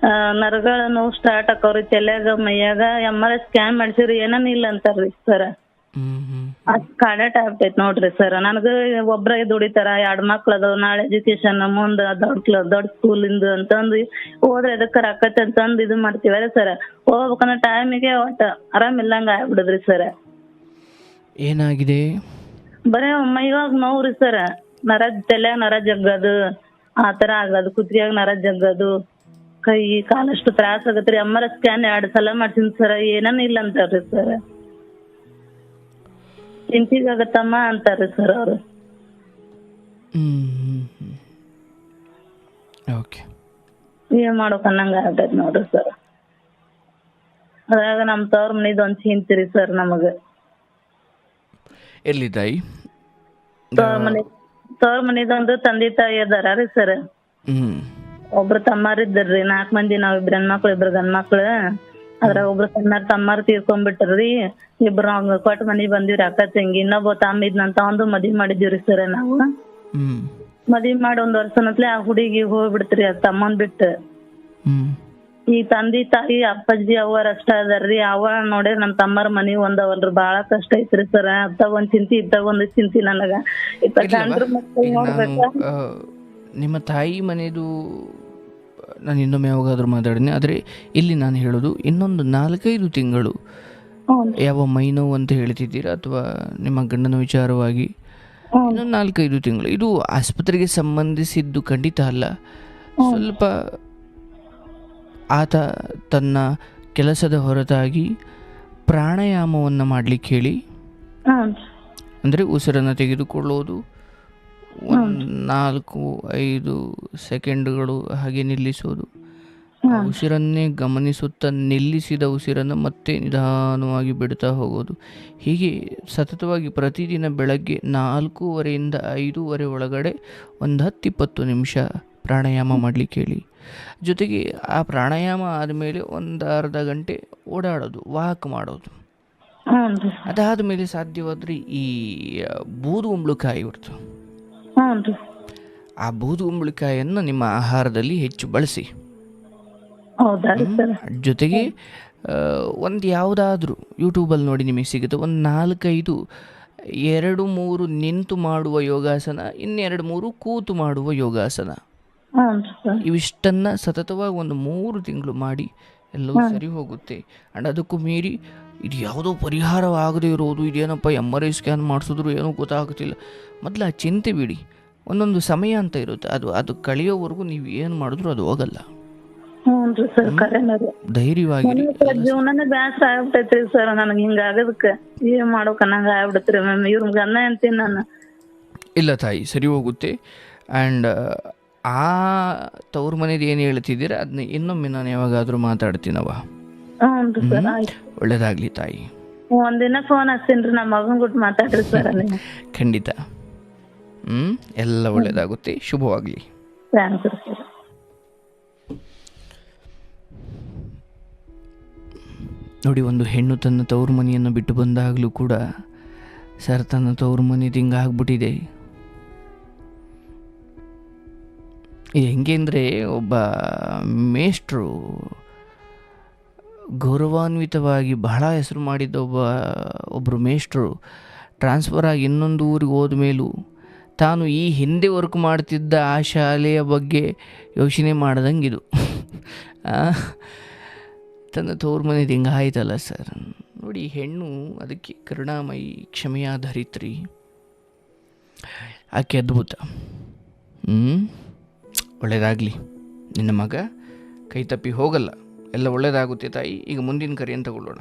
ಆ, ನರಗಳ ನೋವು ಸ್ಟಾರ್ಟ್ ಆಕವ್ರಿ ತಲ್ಯಾಗ ಮೈಯಾಗ ಎಂ ಆರ್ ಐ ಸ್ಕ್ಯಾನ್ ಮಾಡ್ಸಿವ್ರಿ ಏನನ್ ಇಲ್ಲ ಅಂತಾರ್ರಿ ಸರ್. ಕಾಡಾಟ ಆಗ್ತೈತ್ ನೋಡ್ರಿ ಸರ್ ನನಗ ಒಬ್ರ ದುಡಿತಾರ ಎರಡ್ ಮಕ್ಳ ಅದಾವ ನಾಳೆ ಎಜುಕೇಶನ್ ಮುಂದ ದೊಡ್ಡ ಕ್ಲ ದೊಡ್ಡ ಸ್ಕೂಲ್ ಇಂದ ಅಂತಂದು ಹೋದ್ರೆ ಅದಕ್ಕ ಆಕತಿ ಅಂತಂದ್ ಇದು ಮಾಡ್ತೀವಲ್ಲ ಸರ್ ಹೋಗ್ಬೇಕನ್ನ ಟೈಮಿಗೆ ಒಟ್ಟ ಆರಾಮ್ ಇಲ್ಲಂಗ ಆಗ್ಬಿಡದ್ರಿ ಸರ್ ಏನಾಗಿದೆ? ಬರೇ ಇವಾಗ ನೋವ್ರಿ ಸರ್ ನರ ತಲೆ ನರ ಜಗ್ಗದು ಆತರ ಆಗದು ಕುತ್ತಿಗೆಯಾಗ ನರ ಜಗ್ಗದು ಕೈ ಕಾಲಷ್ಟು ತ್ರಾಸ ಆಗತ್ರಿ. ಅಮ್ಮರ ಸ್ಕ್ಯಾನ್ ಎರಡ್ ಸಲ ಮಾಡ್ತೀನಿ ಸರ್ ಏನನ್ ಇಲ್ಲ ಅಂತಾರ್ರಿ ಸರ್ ಚಿಂತಿಗಾಗತ್ತಮ್ಮ ಅಂತಾರೆ ಸರ್ ಅವ್ರು. ಓಕೆ ಏನ್ ಮಾಡೋಕ್ ಅನ್ನಂಗ ಆಗೈತ್ ನೋಡ್ರಿ ಸರ್. ಅದಾಗ ನಮ್ ತವ್ರ ಮನಿದ್ ಒಂದ್ ಚಿಂತಿರಿ ಸರ್ ನಮಗ. ಎಲ್ಲಿ ತಾಯಿ? ತವ್ರ ಮನಿ ತವ್ರ ಮನಿದೊಂದು ತಂದೆ ತಾಯಿ ಅದಾರ ರೀ ಸರ್. ಒಬ್ರು ತಮ್ಮಾರಿದ್ದರ್ರಿ ನಾಕ್ ನಾಲ್ಕ್ ಮಂದಿ ನಾವ್ ಇಬ್ರು ಹೆಣ್ಮಕ್ಳು ಇಬ್ರು ಗಂಡ್ಮಕ್ಳು. ಅದ್ರಾಗ ಒಬ್ರು ಸಣ್ಣಾರ್ ತಮ್ಮಾರ್ ತೀರ್ಕೊಂಡ್ಬಿಟ್ರಿ ಇಬ್ರು ಅವ್ನ ಕೊಟ್ಟ ಮನಿಗ್ ಬಂದಿವ್ರಿ ಅಕ್ಕ ತಂಗಿ. ಇನ್ನೊಬ್ಬ ತಮ್ಮ ಇದ್ನಂತ ಒಂದು ಮದ್ವಿ ರೀ ಸರ್ ನಾವು. ಮದ್ವಿ ಮಾಡಿ ಒಂದ್ ವರ್ಷನತ್ಲೆ ಆ ಹುಡುಗಿ ಹೋಗ್ಬಿಡ್ತ್ರಿ ಅದ್ ತಮ್ಮನ್ ಬಿಟ್ಟು. ಈ ತಂದಿ ತಾಯಿ ಅಪ್ಪಾಜಿ ಅವ್ವರ್ ಅಷ್ಟ ಅದಾರ್ರಿ. ಅವ ನೋಡ್ರಿ ನಮ್ ತಮ್ಮರ ಮನಿ ಒಂದವಲ್ರಿ ಬಾಳ ಕಷ್ಟ ಐತ್ರಿ ಸರ್. ಅತ್ತಾಗ ಒಂದ್ ಚಿಂತಿ ಇದ್ದಾಗ ಒಂದ್ ಚಿಂತಿ ನನಗ. ಇತ್ತ ಗಂಡ್ರ ಮಕ್ಳು ನೋಡ್ಬೇಕ? ನಿಮ್ಮ ತಾಯಿ ಮನೆದು ನಾನು ಇನ್ನೊಮ್ಮೆ ಯಾವಾಗಾದರೂ ಮಾತಾಡಿನಿ ಆದರೆ ಇಲ್ಲಿ ನಾನು ಹೇಳೋದು ಇನ್ನೊಂದು ನಾಲ್ಕೈದು ತಿಂಗಳು ಯಾವ ಮೈನೋವು ಅಂತ ಹೇಳ್ತಿದ್ದೀರಾ ಅಥವಾ ನಿಮ್ಮ ಗಂಡನ ವಿಚಾರವಾಗಿ? ಇನ್ನೊಂದು ನಾಲ್ಕೈದು ತಿಂಗಳು. ಇದು ಆಸ್ಪತ್ರೆಗೆ ಸಂಬಂಧಿಸಿದ್ದು ಖಂಡಿತ ಅಲ್ಲ. ಸ್ವಲ್ಪ ಆತ ತನ್ನ ಕೆಲಸದ ಹೊರತಾಗಿ ಪ್ರಾಣಾಯಾಮವನ್ನು ಮಾಡಲಿಕ್ಕೆ ಹೇಳಿ. ಅಂದರೆ ಉಸಿರನ್ನು ತೆಗೆದುಕೊಳ್ಳೋದು ಒಂದು ನಾಲ್ಕು ಐದು ಸೆಕೆಂಡ್ಗಳು ಹಾಗೆ ನಿಲ್ಲಿಸೋದು. ಆ ಉಸಿರನ್ನೇ ಗಮನಿಸುತ್ತಾ ನಿಲ್ಲಿಸಿದ ಉಸಿರನ್ನು ಮತ್ತೆ ನಿಧಾನವಾಗಿ ಬಿಡ್ತಾ ಹೋಗೋದು. ಹೀಗೆ ಸತತವಾಗಿ ಪ್ರತಿದಿನ ಬೆಳಗ್ಗೆ ನಾಲ್ಕೂವರೆಯಿಂದ ಐದೂವರೆ ಒಳಗಡೆ ಒಂದು ಹತ್ತಿಪ್ಪತ್ತು ನಿಮಿಷ ಪ್ರಾಣಾಯಾಮ ಮಾಡಲಿಕ್ಕೆ ಹೇಳಿ ಜೊತೆಗೆ ಆ ಪ್ರಾಣಾಯಾಮ ಆದಮೇಲೆ ಒಂದು ಅರ್ಧ ಗಂಟೆ ಓಡಾಡೋದು ವಾಕ್ ಮಾಡೋದು. ಅದಾದ ಮೇಲೆ ಸಾಧ್ಯವಾದರೆ ಈ ಬೂದು ಉಂಬಳಕಾಯಿ ಇರ್ತು ಹ್ಞೂ ಆ ಬೂದು ಕುಂಬಳಕಾಯಿಯನ್ನು ನಿಮ್ಮ ಆಹಾರದಲ್ಲಿ ಹೆಚ್ಚು ಬಳಸಿ. ಹೌದಾ ಸರ್? ಜೊತೆಗೆ ಒಂದು ಯಾವುದಾದ್ರೂ ಯೂಟ್ಯೂಬಲ್ಲಿ ನೋಡಿ ನಿಮಗೆ ಸಿಗುತ್ತೆ. ಒಂದು ನಾಲ್ಕೈದು ಎರಡು ಮೂರು ನಿಂತು ಮಾಡುವ ಯೋಗಾಸನ ಇನ್ನೆರಡು ಮೂರು ಕೂತು ಮಾಡುವ ಯೋಗಾಸನ. ಇವಿಷ್ಟನ್ನು ಸತತವಾಗಿ ಒಂದು ಮೂರು ತಿಂಗಳು ಮಾಡಿ ಎಲ್ಲವೂ ಸರಿ ಹೋಗುತ್ತೆ. ಅಂಡ್ ಅದಕ್ಕೂ ಮೀರಿ ಇದು ಯಾವುದೋ ಪರಿಹಾರವಾಗದೇ ಇರೋದು ಇದೇನಪ್ಪ ಎಂ ಆರ್ ಐ ಸ್ಕ್ಯಾನ್ ಮಾಡಿಸಿದ್ರು ಏನೂ ಗೊತ್ತಾಗ್ತಿಲ್ಲ ಮೊದಲು ಆ ಚಿಂತೆ ಬಿಡಿ. ಒಂದೊಂದು ಸಮಯ ಅಂತ ಇರುತ್ತೆ. ಅದು ಅದು ಕಳೆಯೋವರೆಗೂ ನೀವು ಏನು ಮಾಡಿದ್ರು ಅದು ಹೋಗಲ್ಲ. ಧೈರ್ಯವಾಗಿ ಜೀವನನೇ ಬ್ಯಾಸರ ಆಗ್ಬಿಟ್ಟೈತ್ರಿ ಸರ್. ನನಗೆ ಹಿಂಗ ಆಗದಕ್ಕ ಏನ್ ಮಾಡೋಕ ಅನ್ನಂಗ ಆಗ್ಬಿಡತ್ರಿ ಮ್ಯಾಮ್. ಇವ್ರ ಗನ್ನ ಅಂತೀನಿ ನಾನು. ಇಲ್ಲ ತಾಯಿ ಸರಿ ಹೋಗುತ್ತೆ. ಆ್ಯಂಡ್ ಆ ತವ್ರ ಮನೇದು ಏನು ಹೇಳ್ತಿದ್ದೀರ? ಅದನ್ನ ಇನ್ನೊಮ್ಮೆ ನಾನು ಯಾವಾಗಾದರೂ ಮಾತಾಡ್ತೀನವ ಹ್ಞೂ ರೀ ಸರ್ ಆಯ್ತು. ಒಳ್ಳೇದಾಗಲಿ ತಾಯಿ. ಒಂದಿನ ಫೋನ್ ಹಚ್ತೀನಿ ನಮ್ಮ ಮಗನ ಬಿಟ್ಟು ಮಾತಾಡ್ರಿ ಸರ್ [LAUGHS] ಖಂಡಿತ. ಹ್ಮ್ ಎಲ್ಲ ಒಳ್ಳೇದಾಗುತ್ತೆ. ಶುಭವಾಗಲಿ. ಥ್ಯಾಂಕ್ಸ್ ರೀ ಸರ್. ನೋಡಿ ಒಂದು ಹೆಣ್ಣು ತನ್ನ ತವ್ರ ಮನೆಯನ್ನು ಬಿಟ್ಟು ಬಂದಾಗಲೂ ಕೂಡ ಸರ್ ತನ್ನ ತವ್ರ ಮನೆದು ಹಿಂಗೆ ಆಗ್ಬಿಟ್ಟಿದೆ. ಹೆಂಗೆ ಅಂದರೆ ಒಬ್ಬ ಮೇಷ್ಟ್ರು ಗೌರವಾನ್ವಿತವಾಗಿ ಬಹಳ ಹೆಸರು ಮಾಡಿದ್ದ ಒಬ್ಬ ಒಬ್ಬರು ಮೇಷ್ಟ್ರು ಟ್ರಾನ್ಸ್ಫರ್ ಆಗಿ ಇನ್ನೊಂದು ಊರಿಗೆ ಹೋದ ಮೇಲೂ ತಾನು ಈ ಹಿಂದೆ ವರ್ಕ್ ಮಾಡ್ತಿದ್ದ ಆ ಶಾಲೆಯ ಬಗ್ಗೆ ಯೋಚನೆ ಮಾಡ್ದಂಗೆ ಇದು ತನ್ನ ತೋರ್ ಮನೇದು ಹಿಂಗೆ ಸರ್? ನೋಡಿ, ಹೆಣ್ಣು ಅದಕ್ಕೆ ಕರುಣಾಮಯಿ ಕ್ಷಮೆಯ ಧರಿತ್ರಿ ಆಕೆ ಅದ್ಭುತ. ಹ್ಞೂ ಒಳ್ಳೆಯದಾಗಲಿ ನಿನ್ನ ಮಗ ಕೈ ತಪ್ಪಿ ಹೋಗಲ್ಲ. ಎಲ್ಲ ಒಳ್ಳೆಯದಾಗುತ್ತೆ ತಾಯಿ. ಈಗ ಮುಂದಿನ ಕರೆಯನ್ನು ತಗೊಳ್ಳೋಣ